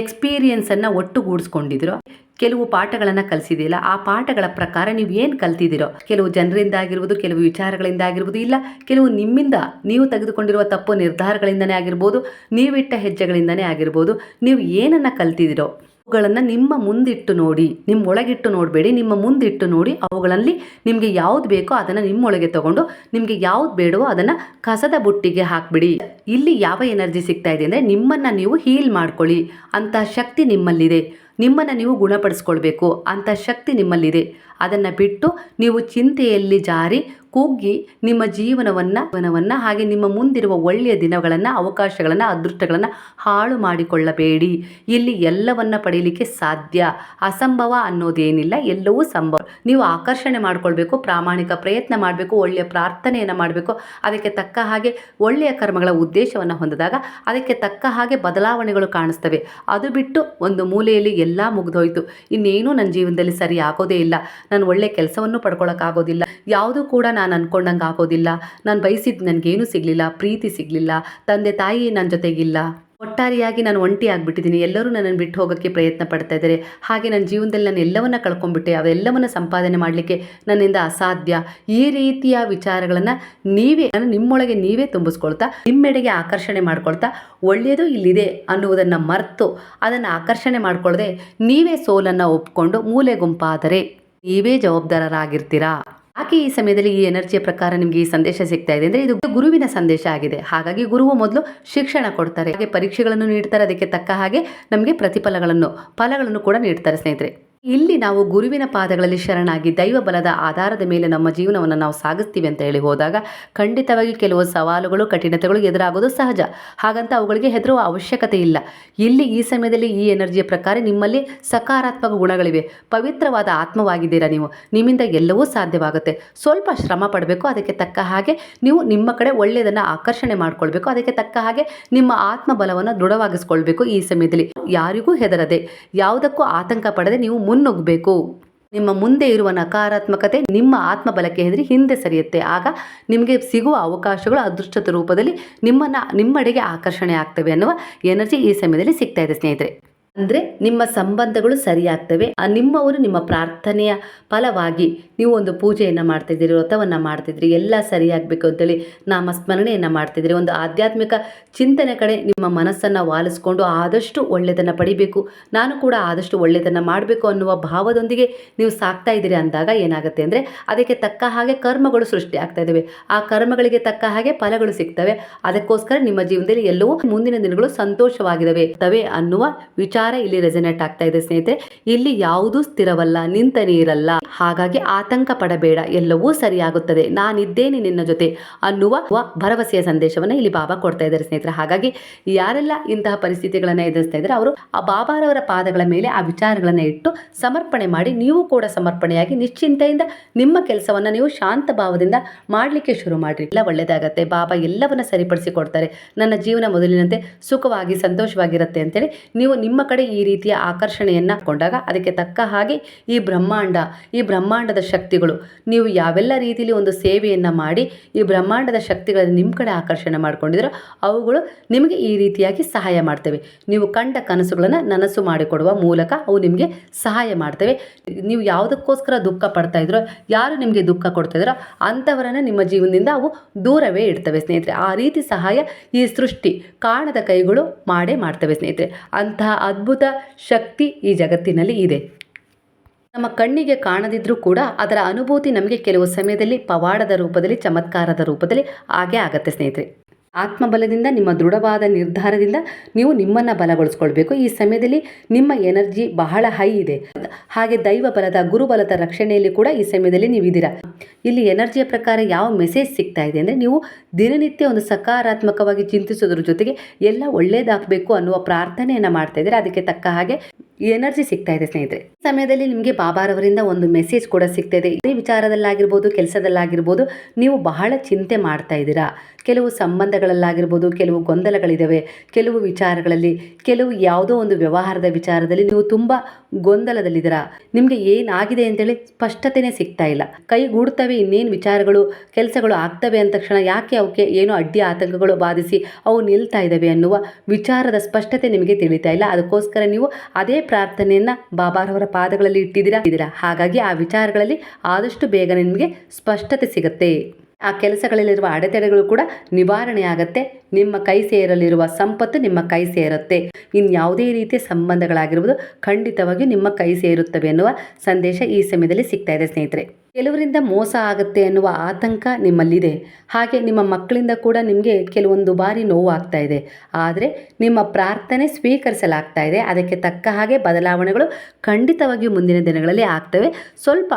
ಎಕ್ಸ್ಪೀರಿಯನ್ಸನ್ನು ಒಟ್ಟುಗೂಡಿಸ್ಕೊಂಡಿದ್ರು? ಕೆಲವು ಪಾಠಗಳನ್ನು ಕಲಿಸಿದಿಲ್ಲ ಆ ಪಾಠಗಳ ಪ್ರಕಾರ ನೀವು ಏನು ಕಲ್ತಿದ್ದೀರೋ ಕೆಲವು ಜನರಿಂದ ಆಗಿರ್ಬೋದು, ಕೆಲವು ವಿಚಾರಗಳಿಂದ ಆಗಿರ್ಬೋದು, ಇಲ್ಲ, ಕೆಲವು ನಿಮ್ಮಿಂದ ನೀವು ತೆಗೆದುಕೊಂಡಿರುವ ತಪ್ಪು ನಿರ್ಧಾರಗಳಿಂದನೇ ಆಗಿರ್ಬೋದು, ನೀವಿಟ್ಟ ಹೆಜ್ಜೆಗಳಿಂದನೇ ಆಗಿರ್ಬೋದು, ನೀವು ಏನನ್ನು ಕಲ್ತಿದ್ದೀರೋ ಅವುಗಳನ್ನು ನಿಮ್ಮ ಮುಂದಿಟ್ಟು ನೋಡಿ ನಿಮ್ಮ ಒಳಗಿಟ್ಟು ನೋಡಬೇಡಿ, ನಿಮ್ಮ ಮುಂದಿಟ್ಟು ನೋಡಿ ಅವುಗಳಲ್ಲಿ ನಿಮಗೆ ಯಾವ್ದು ಬೇಕೋ ಅದನ್ನು ನಿಮ್ಮೊಳಗೆ ತಗೊಂಡು ನಿಮಗೆ ಯಾವ್ದು ಬೇಡವೋ ಅದನ್ನು ಕಸದ ಬುಟ್ಟಿಗೆ ಹಾಕ್ಬಿಡಿ. ಇಲ್ಲಿ ಯಾವ ಎನರ್ಜಿ ಸಿಗ್ತಾ ಇದೆ ಅಂದರೆ ನಿಮ್ಮನ್ನು ನೀವು ಹೀಲ್ ಮಾಡ್ಕೊಳ್ಳಿ, ಅಂತ ಶಕ್ತಿ ನಿಮ್ಮಲ್ಲಿದೆ. ನಿಮ್ಮನ್ನು ನೀವು ಗುಣಪಡಿಸ್ಕೊಳ್ಬೇಕು, ಅಂತ ಶಕ್ತಿ ನಿಮ್ಮಲ್ಲಿದೆ. ಅದನ್ನು ಬಿಟ್ಟು ನೀವು ಚಿಂತೆಯಲ್ಲಿ ಜಾರಿ ಕುಗ್ಗಿ ನಿಮ್ಮ ಜೀವನವನ್ನು ಜೀವನವನ್ನು ಹಾಗೆ ನಿಮ್ಮ ಮುಂದಿರುವ ಒಳ್ಳೆಯ ದಿನಗಳನ್ನು, ಅವಕಾಶಗಳನ್ನು, ಅದೃಷ್ಟಗಳನ್ನು ಹಾಳು ಮಾಡಿಕೊಳ್ಳಬೇಡಿ. ಇಲ್ಲಿ ಎಲ್ಲವನ್ನ ಪಡೆಯಲಿಕ್ಕೆ ಸಾಧ್ಯ. ಅಸಂಭವ ಅನ್ನೋದೇನಿಲ್ಲ, ಎಲ್ಲವೂ ಸಂಭವ. ನೀವು ಆಕರ್ಷಣೆ ಮಾಡಿಕೊಳ್ಬೇಕು, ಪ್ರಾಮಾಣಿಕ ಪ್ರಯತ್ನ ಮಾಡಬೇಕು, ಒಳ್ಳೆಯ ಪ್ರಾರ್ಥನೆಯನ್ನು ಮಾಡಬೇಕು. ಅದಕ್ಕೆ ತಕ್ಕ ಹಾಗೆ ಒಳ್ಳೆಯ ಕರ್ಮಗಳ ಉದ್ದೇಶವನ್ನು ಹೊಂದಿದಾಗ ಅದಕ್ಕೆ ತಕ್ಕ ಹಾಗೆ ಬದಲಾವಣೆಗಳು ಕಾಣಿಸ್ತವೆ. ಅದು ಬಿಟ್ಟು ಒಂದು ಮೂಲೆಯಲ್ಲಿ ಎಲ್ಲ ಮುಗಿದೋಯ್ತು. ಇನ್ನೇನು ನನ್ನ ಜೀವನದಲ್ಲಿ ಸರಿ ಆಗೋದೇ ಇಲ್ಲ. ನಾನು ಒಳ್ಳೆ ಕೆಲಸವನ್ನು ಪಡ್ಕೊಳ್ಳೋಕ್ಕಾಗೋದಿಲ್ಲ ಯಾವುದೂ ಕೂಡ ನಾನು ಅನ್ಕೊಂಡಂಗೆ ಆಗೋದಿಲ್ಲ. ನಾನು ಬಯಸಿದ್ದು ನನಗೇನು ಸಿಗಲಿಲ್ಲ, ಪ್ರೀತಿ ಸಿಗಲಿಲ್ಲ, ತಂದೆ ತಾಯಿ ನನ್ನ ಜೊತೆಗಿಲ್ಲ. ಒಟ್ಟಾರೆಯಾಗಿ ನಾನು ಒಂಟಿ ಆಗಿಬಿಟ್ಟಿದ್ದೀನಿ ಎಲ್ಲರೂ ನನ್ನನ್ನು ಬಿಟ್ಟು ಹೋಗೋಕ್ಕೆ ಪ್ರಯತ್ನ ಪಡ್ತಾ ಇದ್ದಾರೆ ಹಾಗೆ ನನ್ನ ಜೀವನದಲ್ಲಿ ನಾನು ಎಲ್ಲವನ್ನ ಕಳ್ಕೊಂಡ್ಬಿಟ್ಟೆ ಅವೆಲ್ಲವನ್ನ ಸಂಪಾದನೆ ಮಾಡಲಿಕ್ಕೆ ನನ್ನಿಂದ ಅಸಾಧ್ಯ. ಈ ರೀತಿಯ ವಿಚಾರಗಳನ್ನು ನೀವೇ, ನಾನು ನಿಮ್ಮೊಳಗೆ ನೀವೇ ತುಂಬಿಸ್ಕೊಳ್ತಾ, ನಿಮ್ಮೆಡೆಗೆ ಆಕರ್ಷಣೆ ಮಾಡ್ಕೊಳ್ತಾ ಒಳ್ಳೆಯದು ಇಲ್ಲಿದೆ ಅನ್ನುವುದನ್ನು ಮರೆತು ಅದನ್ನು ಆಕರ್ಷಣೆ ಮಾಡಿಕೊಳ್ಳದೆ ನೀವೇ ಸೋಲನ್ನು ಒಪ್ಕೊಂಡು ಮೂಲೆ ಗುಂಪಾದರೆ ನೀವೇ ಜವಾಬ್ದಾರರಾಗಿರ್ತೀರಾ? ಯಾಕೆ ಈ ಸಮಯದಲ್ಲಿ ಈ ಎನರ್ಜಿಯ ಪ್ರಕಾರ ನಿಮಗೆ ಈ ಸಂದೇಶ ಸಿಗ್ತಾ ಇದೆ. ಅಂದ್ರೆ ಇದು ಗುರುವಿನ ಸಂದೇಶ ಆಗಿದೆ. ಹಾಗಾಗಿ ಗುರುವು ಮೊದಲು ಶಿಕ್ಷಣ ಕೊಡ್ತಾರೆ. ಹಾಗೆ ಪರೀಕ್ಷೆಗಳನ್ನು ನೀಡ್ತಾರೆ. ಅದಕ್ಕೆ ತಕ್ಕ ಹಾಗೆ ನಮಗೆ ಪ್ರತಿಫಲಗಳನ್ನು, ಫಲಗಳನ್ನು ಕೂಡ ನೀಡ್ತಾರೆ ಸ್ನೇಹಿತರೆ. ಇಲ್ಲಿ ನಾವು ಗುರುವಿನ ಪಾದಗಳಲ್ಲಿ ಶರಣಾಗಿ ದೈವ ಬಲದ ಆಧಾರದ ಮೇಲೆ ನಮ್ಮ ಜೀವನವನ್ನು ನಾವು ಸಾಗಿಸ್ತೀವಿ ಅಂತ ಹೇಳಿ ಹೋದಾಗ ಖಂಡಿತವಾಗಿ ಕೆಲವು ಸವಾಲುಗಳು, ಕಠಿಣತೆಗಳು ಎದುರಾಗೋದು ಸಹಜ. ಹಾಗಂತ ಅವುಗಳಿಗೆ ಹೆದರುವ ಅವಶ್ಯಕತೆ ಇಲ್ಲ. ಇಲ್ಲಿ ಈ ಸಮಯದಲ್ಲಿ ಈ ಎನರ್ಜಿಯ ಪ್ರಕಾರ ನಿಮ್ಮಲ್ಲಿ ಸಕಾರಾತ್ಮಕ ಗುಣಗಳಿವೆ. ಪವಿತ್ರವಾದ ಆತ್ಮವಾಗಿದ್ದೀರಾ ನೀವು? ನಿಮ್ಮಿಂದ ಎಲ್ಲವೂ ಸಾಧ್ಯವಾಗುತ್ತೆ. ಸ್ವಲ್ಪ ಶ್ರಮ ಪಡಬೇಕು, ಅದಕ್ಕೆ ತಕ್ಕ ಹಾಗೆ ನೀವು ನಿಮ್ಮ ಕಡೆ ಒಳ್ಳೆಯದನ್ನು ಆಕರ್ಷಣೆ ಮಾಡಿಕೊಳ್ಬೇಕು, ಅದಕ್ಕೆ ತಕ್ಕ ಹಾಗೆ ನಿಮ್ಮ ಆತ್ಮ ಬಲವನ್ನು ದೃಢವಾಗಿಸ್ಕೊಳ್ಬೇಕು ಈ ಸಮಯದಲ್ಲಿ. ಯಾರಿಗೂ ಹೆದರದೆ, ಯಾವುದಕ್ಕೂ ಆತಂಕ ಪಡೆದೆ ನೀವು ಮುನ್ನುಗ್ಗಬೇಕು ನಿಮ್ಮ ಮುಂದೆ ಇರುವ ನಕಾರಾತ್ಮಕತೆ ನಿಮ್ಮ ಆತ್ಮಬಲಕ್ಕೆ ಹೆದರಿ ಹಿಂದೆ ಸರಿಯುತ್ತೆ. ಆಗ ನಿಮಗೆ ಸಿಗುವ ಅವಕಾಶಗಳು ಅದೃಷ್ಟದ ರೂಪದಲ್ಲಿ ನಿಮ್ಮನ್ನು ನಿಮ್ಮಡೆಗೆ ಆಕರ್ಷಣೆ ಆಗ್ತವೆ ಅನ್ನುವ ಎನರ್ಜಿ ಈ ಸಮಯದಲ್ಲಿ ಸಿಗ್ತಾ ಇದೆ ಸ್ನೇಹಿತರೆ. ಅಂದರೆ ನಿಮ್ಮ ಸಂಬಂಧಗಳು ಸರಿಯಾಗ್ತವೆ. ನಿಮ್ಮವರು ನಿಮ್ಮ ಪ್ರಾರ್ಥನೆಯ ಫಲವಾಗಿ ನೀವು ಒಂದು ಪೂಜೆಯನ್ನು ಮಾಡ್ತಿದ್ದೀರಿ, ವ್ರತವನ್ನು ಮಾಡ್ತಿದ್ರಿ ಎಲ್ಲ ಸರಿಯಾಗಬೇಕು ಅಂತೇಳಿ ನಾಮಸ್ಮರಣೆಯನ್ನು ಮಾಡ್ತಿದ್ದೀರಿ. ಒಂದು ಆಧ್ಯಾತ್ಮಿಕ ಚಿಂತನೆ ಕಡೆ ನಿಮ್ಮ ಮನಸ್ಸನ್ನು ವಾಲಿಸ್ಕೊಂಡು ಆದಷ್ಟು ಒಳ್ಳೆಯದನ್ನು ಪಡಿಬೇಕು. ನಾನು ಕೂಡ ಆದಷ್ಟು ಒಳ್ಳೆಯದನ್ನು ಮಾಡಬೇಕು ಅನ್ನುವ ಭಾವದೊಂದಿಗೆ ನೀವು ಸಾಕ್ತಾ ಇದ್ದೀರಿ ಅಂದಾಗ ಏನಾಗುತ್ತೆ ಅಂದರೆ ಅದಕ್ಕೆ ತಕ್ಕ ಹಾಗೆ ಕರ್ಮಗಳು ಸೃಷ್ಟಿ ಆಗ್ತಾ ಇದ್ದಾವೆ. ಆ ಕರ್ಮಗಳಿಗೆ ತಕ್ಕ ಹಾಗೆ ಫಲಗಳು ಸಿಗ್ತವೆ. ಅದಕ್ಕೋಸ್ಕರ ನಿಮ್ಮ ಜೀವನದಲ್ಲಿ ಎಲ್ಲವೂ ಮುಂದಿನ ದಿನಗಳು ಸಂತೋಷವಾಗಿದ್ದಾವೆ ತವೆ ಅನ್ನುವ ವಿಚಾರ ಇಲ್ಲಿ ರೆಸನೇಟ್ ಆಗ್ತಾ ಇದೆ ಸ್ನೇಹಿತರೆ. ಇಲ್ಲಿ ಯಾವುದೂ ಸ್ಥಿರವಲ್ಲ ನಿಂತ ನೀರಲ್ಲ ಹಾಗಾಗಿ ಆತಂಕ ಪಡಬೇಡ, ಎಲ್ಲವೂ ಸರಿಯಾಗುತ್ತದೆ. ನಾನಿದ್ದೇನೆ ನಿನ್ನ ಜೊತೆ ಅನ್ನುವ ಭರವಸೆಯ ಸಂದೇಶವನ್ನು ಇಲ್ಲಿ ಬಾಬಾ ಕೊಡ್ತಾ ಇದ್ದಾರೆ ಸ್ನೇಹಿತರೆ. ಹಾಗಾಗಿ ಯಾರೆಲ್ಲ ಇಂತಹ ಪರಿಸ್ಥಿತಿಗಳನ್ನು ಎದುರಿಸ್ತಾ ಇದ್ದಾರೆ, ಅವರು ಆ ಬಾಬಾರವರ ಪಾದಗಳ ಮೇಲೆ ಆ ವಿಚಾರಗಳನ್ನು ಇಟ್ಟು ಸಮರ್ಪಣೆ ಮಾಡಿ, ನೀವು ಕೂಡ ಸಮರ್ಪಣೆಯಾಗಿ ನಿಶ್ಚಿಂತೆಯಿಂದ ನಿಮ್ಮ ಕೆಲಸವನ್ನು ನೀವು ಶಾಂತ ಭಾವದಿಂದ ಮಾಡಲಿಕ್ಕೆ ಶುರು ಮಾಡಿರಿ. ಎಲ್ಲ ಒಳ್ಳೆಯದಾಗತ್ತೆ ಬಾಬಾ ಎಲ್ಲವನ್ನ ಸರಿಪಡಿಸಿ ಕೊಡ್ತಾರೆ ನನ್ನ ಜೀವನ ಮೊದಲಿನಂತೆ ಸುಖವಾಗಿ ಸಂತೋಷವಾಗಿರುತ್ತೆ ಅಂತೇಳಿ ನೀವು ನಿಮ್ಮ ಕಡೆ ಈ ರೀತಿಯ ಆಕರ್ಷಣೆಯನ್ನು ಕೊಂಡಾಗ ಅದಕ್ಕೆ ತಕ್ಕ ಹಾಗೆ ಈ ಬ್ರಹ್ಮಾಂಡ, ಈ ಬ್ರಹ್ಮಾಂಡದ ಶಕ್ತಿಗಳು, ನೀವು ಯಾವೆಲ್ಲ ರೀತಿಯಲ್ಲಿ ಒಂದು ಸೇವೆಯನ್ನು ಮಾಡಿ ಈ ಬ್ರಹ್ಮಾಂಡದ ಶಕ್ತಿಗಳನ್ನು ನಿಮ್ಮ ಕಡೆ ಆಕರ್ಷಣೆ ಮಾಡ್ಕೊಂಡಿದ್ರು ಅವುಗಳು ನಿಮಗೆ ಈ ರೀತಿಯಾಗಿ ಸಹಾಯ ಮಾಡ್ತವೆ. ನೀವು ಕಂಡ ಕನಸುಗಳನ್ನು ನನಸು ಮಾಡಿಕೊಡುವ ಮೂಲಕ ಅವು ನಿಮಗೆ ಸಹಾಯ ಮಾಡ್ತವೆ. ನೀವು ಯಾವುದಕ್ಕೋಸ್ಕರ ದುಃಖ ಪಡ್ತಾ ಇದ್ರೋ, ಯಾರು ನಿಮಗೆ ದುಃಖ ಕೊಡ್ತಾ ಇದ್ರೋ ಅಂಥವರನ್ನು ನಿಮ್ಮ ಜೀವನದಿಂದ ಅವು ದೂರವೇ ಇಡ್ತವೆ ಸ್ನೇಹಿತರೆ. ಆ ರೀತಿ ಸಹಾಯ ಈ ಸೃಷ್ಟಿ ಕಾಣದ ಕೈಗಳು ಮಾಡೇ ಮಾಡ್ತವೆ ಸ್ನೇಹಿತರೆ. ಅಂತಹ ಅದ್ಭುತ ಶಕ್ತಿ ಈ ಜಗತ್ತಿನಲ್ಲಿ ಇದೆ. ನಮ್ಮ ಕಣ್ಣಿಗೆ ಕಾಣದಿದ್ರೂ ಕೂಡ ಅದರ ಅನುಭೂತಿ ನಮಗೆ ಕೆಲವು ಸಮಯದಲ್ಲಿ ಪವಾಡದ ರೂಪದಲ್ಲಿ, ಚಮತ್ಕಾರದ ರೂಪದಲ್ಲಿ ಹಾಗೆ ಆಗತ್ತೆ ಸ್ನೇಹಿತರೆ. ಆತ್ಮಬಲದಿಂದ, ನಿಮ್ಮ ದೃಢವಾದ ನಿರ್ಧಾರದಿಂದ ನೀವು ನಿಮ್ಮನ್ನು ಬಲಗೊಳಿಸ್ಕೊಳ್ಬೇಕು. ಈ ಸಮಯದಲ್ಲಿ ನಿಮ್ಮ ಎನರ್ಜಿ ಬಹಳ ಹೈ ಇದೆ. ಹಾಗೆ ದೈವ ಬಲದ ಗುರುಬಲದ ರಕ್ಷಣೆಯಲ್ಲಿ ಕೂಡ ಈ ಸಮಯದಲ್ಲಿ ನೀವಿದ್ದೀರಾ ಇಲ್ಲಿ ಎನರ್ಜಿಯ ಪ್ರಕಾರ ಯಾವ ಮೆಸೇಜ್ ಸಿಗ್ತಾ ಇದೆ ಅಂದರೆ ನೀವು ದಿನನಿತ್ಯ ಒಂದು ಸಕಾರಾತ್ಮಕವಾಗಿ ಚಿಂತಿಸೋದ್ರ ಜೊತೆಗೆ ಎಲ್ಲ ಒಳ್ಳೇದಾಗಬೇಕು ಅನ್ನುವ ಪ್ರಾರ್ಥನೆಯನ್ನು ಮಾಡ್ತಾ ಇದ್ದೀರ? ಅದಕ್ಕೆ ತಕ್ಕ ಹಾಗೆ ಎನರ್ಜಿ ಸಿಗ್ತಾ ಇದೆ ಸ್ನೇಹಿತರೆ. ಈ ಸಮಯದಲ್ಲಿ ನಿಮಗೆ ಬಾಬಾರವರಿಂದ ಒಂದು ಮೆಸೇಜ್ ಕೂಡ ಸಿಗ್ತಾ ಇದೆ. ಇದೇ ವಿಚಾರದಲ್ಲಾಗಿರ್ಬೋದು, ಕೆಲಸದಲ್ಲಾಗಿರ್ಬೋದು, ನೀವು ಬಹಳ ಚಿಂತೆ ಮಾಡ್ತಾ ಇದ್ದೀರಾ? ಕೆಲವು ಸಂಬಂಧಗಳಲ್ಲಾಗಿರ್ಬೋದು ಕೆಲವು ಗೊಂದಲಗಳಿದ್ದಾವೆ ಕೆಲವು ವಿಚಾರಗಳಲ್ಲಿ, ಕೆಲವು ಯಾವುದೋ ಒಂದು ವ್ಯವಹಾರದ ವಿಚಾರದಲ್ಲಿ ನೀವು ತುಂಬ ಗೊಂದಲದಲ್ಲಿದ್ದೀರಾ. ನಿಮಗೆ ಏನಾಗಿದೆ ಅಂತೇಳಿ ಸ್ಪಷ್ಟತೆನೇ ಸಿಗ್ತಾ ಇಲ್ಲ. ಕೈಗೂಡ್ತವೆ ಇನ್ನೇನು ವಿಚಾರಗಳು, ಕೆಲಸಗಳು ಆಗ್ತವೆ ಅಂದ ತಕ್ಷಣ ಯಾಕೆ ಅವಕ್ಕೆ ಏನೋ ಅಡ್ಡಿ ಆತಂಕಗಳು ಬಾಧಿಸಿ ಅವು ನಿಲ್ತಾ ಇದ್ದಾವೆ ಅನ್ನುವ ವಿಚಾರದ ಸ್ಪಷ್ಟತೆ ನಿಮಗೆ ತಿಳಿತಾ ಇಲ್ಲ. ಅದಕ್ಕೋಸ್ಕರ ನೀವು ಅದೇ ಪ್ರಾರ್ಥನೆಯನ್ನು ಬಾಬಾರವರ ಪಾದಗಳಲ್ಲಿ ಇಟ್ಟಿದ್ದೀರಾ? ಇದ್ದೀರಾ ಹಾಗಾಗಿ ಆ ವಿಚಾರಗಳಲ್ಲಿ ಆದಷ್ಟು ಬೇಗ ನಿಮಗೆ ಸ್ಪಷ್ಟತೆ ಸಿಗುತ್ತೆ. ಆ ಕೆಲಸಗಳಲ್ಲಿರುವ ಅಡೆತಡೆಗಳು ಕೂಡ ನಿವಾರಣೆ ಆಗುತ್ತೆ ನಿಮ್ಮ ಕೈ ಸೇರಲಿರುವ ಸಂಪತ್ತು ನಿಮ್ಮ ಕೈ ಸೇರುತ್ತೆ. ಇನ್ಯಾವುದೇ ರೀತಿಯ ಸಂಬಂಧಗಳಾಗಿರ್ಬೋದು ಖಂಡಿತವಾಗಿಯೂ ನಿಮ್ಮ ಕೈ ಸೇರುತ್ತವೆ ಎನ್ನುವ ಸಂದೇಶ ಈ ಸಮಯದಲ್ಲಿ ಸಿಗ್ತಾ ಇದೆ ಸ್ನೇಹಿತರೆ. ಕೆಲವರಿಂದ ಮೋಸ ಆಗುತ್ತೆ ಅನ್ನುವ ಆತಂಕ ನಿಮ್ಮಲ್ಲಿದೆ. ಹಾಗೆ ನಿಮ್ಮ ಮಕ್ಕಳಿಂದ ಕೂಡ ನಿಮಗೆ ಕೆಲವೊಂದು ಬಾರಿ ನೋವು ಆಗ್ತಾ ಇದೆ. ಆದರೆ ನಿಮ್ಮ ಪ್ರಾರ್ಥನೆ ಸ್ವೀಕರಿಸಲಾಗ್ತಾ ಇದೆ. ಅದಕ್ಕೆ ತಕ್ಕ ಹಾಗೆ ಬದಲಾವಣೆಗಳು ಖಂಡಿತವಾಗಿಯೂ ಮುಂದಿನ ದಿನಗಳಲ್ಲಿ ಆಗ್ತವೆ. ಸ್ವಲ್ಪ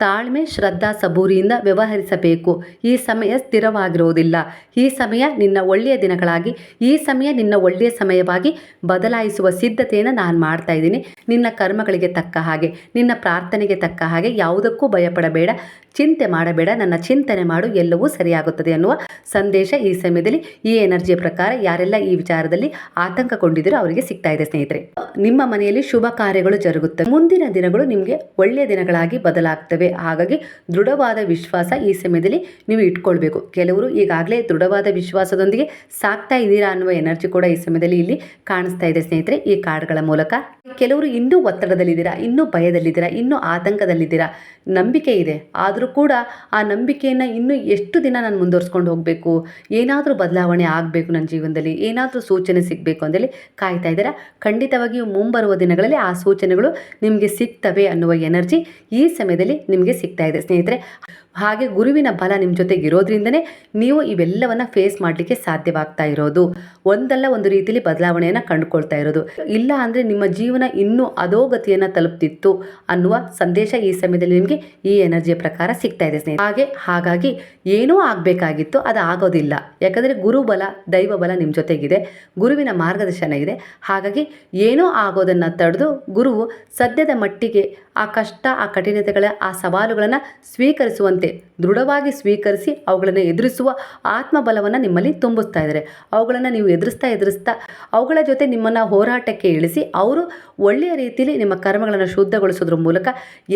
ತಾಳ್ಮೆ, ಶ್ರದ್ಧಾ ಸಬೂರಿಯಿಂದ ವ್ಯವಹರಿಸಬೇಕು. ಈ ಸಮಯ ಸ್ಥಿರವಾಗಿರುವುದಿಲ್ಲ. ಈ ಸಮಯ ನಿನ್ನ ಒಳ್ಳೆಯ ದಿನಗಳಾಗಿ, ಈ ಸಮಯ ನಿನ್ನ ಒಳ್ಳೆಯ ಸಮಯವಾಗಿ ಬದಲಾಯಿಸುವ ಸಿದ್ಧತೆಯನ್ನು ನಾನು ಮಾಡ್ತಾ ಇದ್ದೀನಿ. ನಿನ್ನ ಕರ್ಮಗಳಿಗೆ ತಕ್ಕ ಹಾಗೆ, ನಿನ್ನ ಪ್ರಾರ್ಥನೆಗೆ ತಕ್ಕ ಹಾಗೆ ಯಾವುದಕ್ಕೂ ಭಯಪಡಬೇಡ, ಚಿಂತೆ ಮಾಡಬೇಡ, ನನ್ನ ಚಿಂತನೆ ಮಾಡು, ಎಲ್ಲವೂ ಸರಿಯಾಗುತ್ತದೆ ಅನ್ನುವ ಸಂದೇಶ ಈ ಸಮಯದಲ್ಲಿ ಈ ಎನರ್ಜಿಯ ಪ್ರಕಾರ ಯಾರೆಲ್ಲ ಈ ವಿಚಾರದಲ್ಲಿ ಆತಂಕಗೊಂಡಿದ್ದೀರೋ ಅವರಿಗೆ ಸಿಗ್ತಾ ಇದೆ ಸ್ನೇಹಿತರೆ. ನಿಮ್ಮ ಮನೆಯಲ್ಲಿ ಶುಭ ಕಾರ್ಯಗಳು ಜರುಗುತ್ತವೆ. ಮುಂದಿನ ದಿನಗಳು ನಿಮಗೆ ಒಳ್ಳೆಯ ದಿನಗಳಾಗಿ ಬದಲಾಗ್ತವೆ. ಹಾಗಾಗಿ ದೃಢವಾದ ವಿಶ್ವಾಸ ಈ ಸಮಯದಲ್ಲಿ ನೀವು ಇಟ್ಕೊಳ್ಬೇಕು. ಕೆಲವರು ಈಗಾಗಲೇ ದೃಢವಾದ ವಿಶ್ವಾಸದೊಂದಿಗೆ ಸಾಕ್ತಾ ಇದ್ದೀರಾ ಅನ್ನುವ ಎನರ್ಜಿ ಕೂಡ ಈ ಸಮಯದಲ್ಲಿ ಇಲ್ಲಿ ಕಾಣಿಸ್ತಾ ಇದೆ ಸ್ನೇಹಿತರೆ. ಈ ಕಾರ್ಡ್ಗಳ ಮೂಲಕ ಕೆಲವರು ಇನ್ನೂ ಒತ್ತಡದಲ್ಲಿದ್ದೀರಾ, ಇನ್ನೂ ಭಯದಲ್ಲಿದ್ದೀರಾ, ಇನ್ನೂ ಆತಂಕದಲ್ಲಿದ್ದೀರಾ? ನಂಬಿಕೆ ಇದೆ. ಆದರೂ ಕೂಡ ಆ ನಂಬಿಕೆಯನ್ನು ಇನ್ನೂ ಎಷ್ಟು ದಿನ ನಾನು ಮುಂದುವರ್ಸ್ಕೊಂಡು ಹೋಗಬೇಕು? ಏನಾದರೂ ಬದಲಾವಣೆ ಆಗಬೇಕು ನನ್ನ ಜೀವನದಲ್ಲಿ? ಏನಾದರೂ ಸೂಚನೆ ಸಿಗಬೇಕು ಅಂತೇಳಿ ಕಾಯ್ತಾ ಇದ್ದೀರಾ? ಖಂಡಿತವಾಗಿಯೂ ಮುಂಬರುವ ದಿನಗಳಲ್ಲಿ ಆ ಸೂಚನೆಗಳು ನಿಮಗೆ ಸಿಗ್ತವೆ ಅನ್ನುವ ಎನರ್ಜಿ ಈ ಸಮಯದಲ್ಲಿ ನಿಮಗೆ ಸಿಗ್ತಾ ಇದೆ. ಸ್ನೇಹಿತರೆ, ಹಾಗೆ ಗುರುವಿನ ಬಲ ನಿಮ್ಮ ಜೊತೆಗೆ ಇರೋದ್ರಿಂದನೇ ನೀವು ಇವೆಲ್ಲವನ್ನು ಫೇಸ್ ಮಾಡಲಿಕ್ಕೆ ಸಾಧ್ಯವಾಗ್ತಾ ಇರೋದು. ಒಂದಲ್ಲ ಒಂದು ರೀತಿಯಲ್ಲಿ ಬದಲಾವಣೆಯನ್ನು ಕಂಡುಕೊಳ್ತಾ ಇರೋದು. ಇಲ್ಲ ಅಂದರೆ ನಿಮ್ಮ ಜೀವನ ಜೀವನ ಇನ್ನೂ ಅಧೋಗತಿಯನ್ನು ತಲುಪ್ತಿತ್ತು ಅನ್ನುವ ಸಂದೇಶ ಈ ಸಮಯದಲ್ಲಿ ನಿಮಗೆ ಈ ಎನರ್ಜಿಯ ಪ್ರಕಾರ ಸಿಗ್ತಾ ಇದೆ ಸ್ನೇಹಿತರೆ. ಹಾಗೆ ಹಾಗಾಗಿ ಏನೂ ಆಗಬೇಕಾಗಿತ್ತು ಅದು ಆಗೋದಿಲ್ಲ. ಯಾಕಂದರೆ ಗುರುಬಲ ದೈವ ಬಲ ನಿಮ್ಮ ಜೊತೆಗಿದೆ. ಗುರುವಿನ ಮಾರ್ಗದರ್ಶನ ಇದೆ. ಹಾಗಾಗಿ ಏನೋ ಆಗೋದನ್ನು ತಡೆದು ಗುರುವು ಸದ್ಯದ ಮಟ್ಟಿಗೆ ಆ ಕಷ್ಟ, ಆ ಕಠಿಣತೆಗಳ, ಆ ಸವಾಲುಗಳನ್ನು ಸ್ವೀಕರಿಸುವಂತೆ, ದೃಢವಾಗಿ ಸ್ವೀಕರಿಸಿ ಅವುಗಳನ್ನು ಎದುರಿಸುವ ಆತ್ಮಬಲವನ್ನು ನಿಮ್ಮಲ್ಲಿ ತುಂಬಿಸ್ತಾ ಇದ್ದಾರೆ. ಅವುಗಳನ್ನು ನೀವು ಎದುರಿಸ್ತಾ ಎದುರಿಸ್ತಾ ಅವುಗಳ ಜೊತೆ ನಿಮ್ಮನ್ನು ಹೋರಾಟಕ್ಕೆ ಇಳಿಸಿ ಅವರು ಒಳ್ಳೆಯ ರೀತಿಯಲ್ಲಿ ನಿಮ್ಮ ಕರ್ಮಗಳನ್ನು ಶುದ್ಧಗೊಳಿಸೋದ್ರ ಮೂಲಕ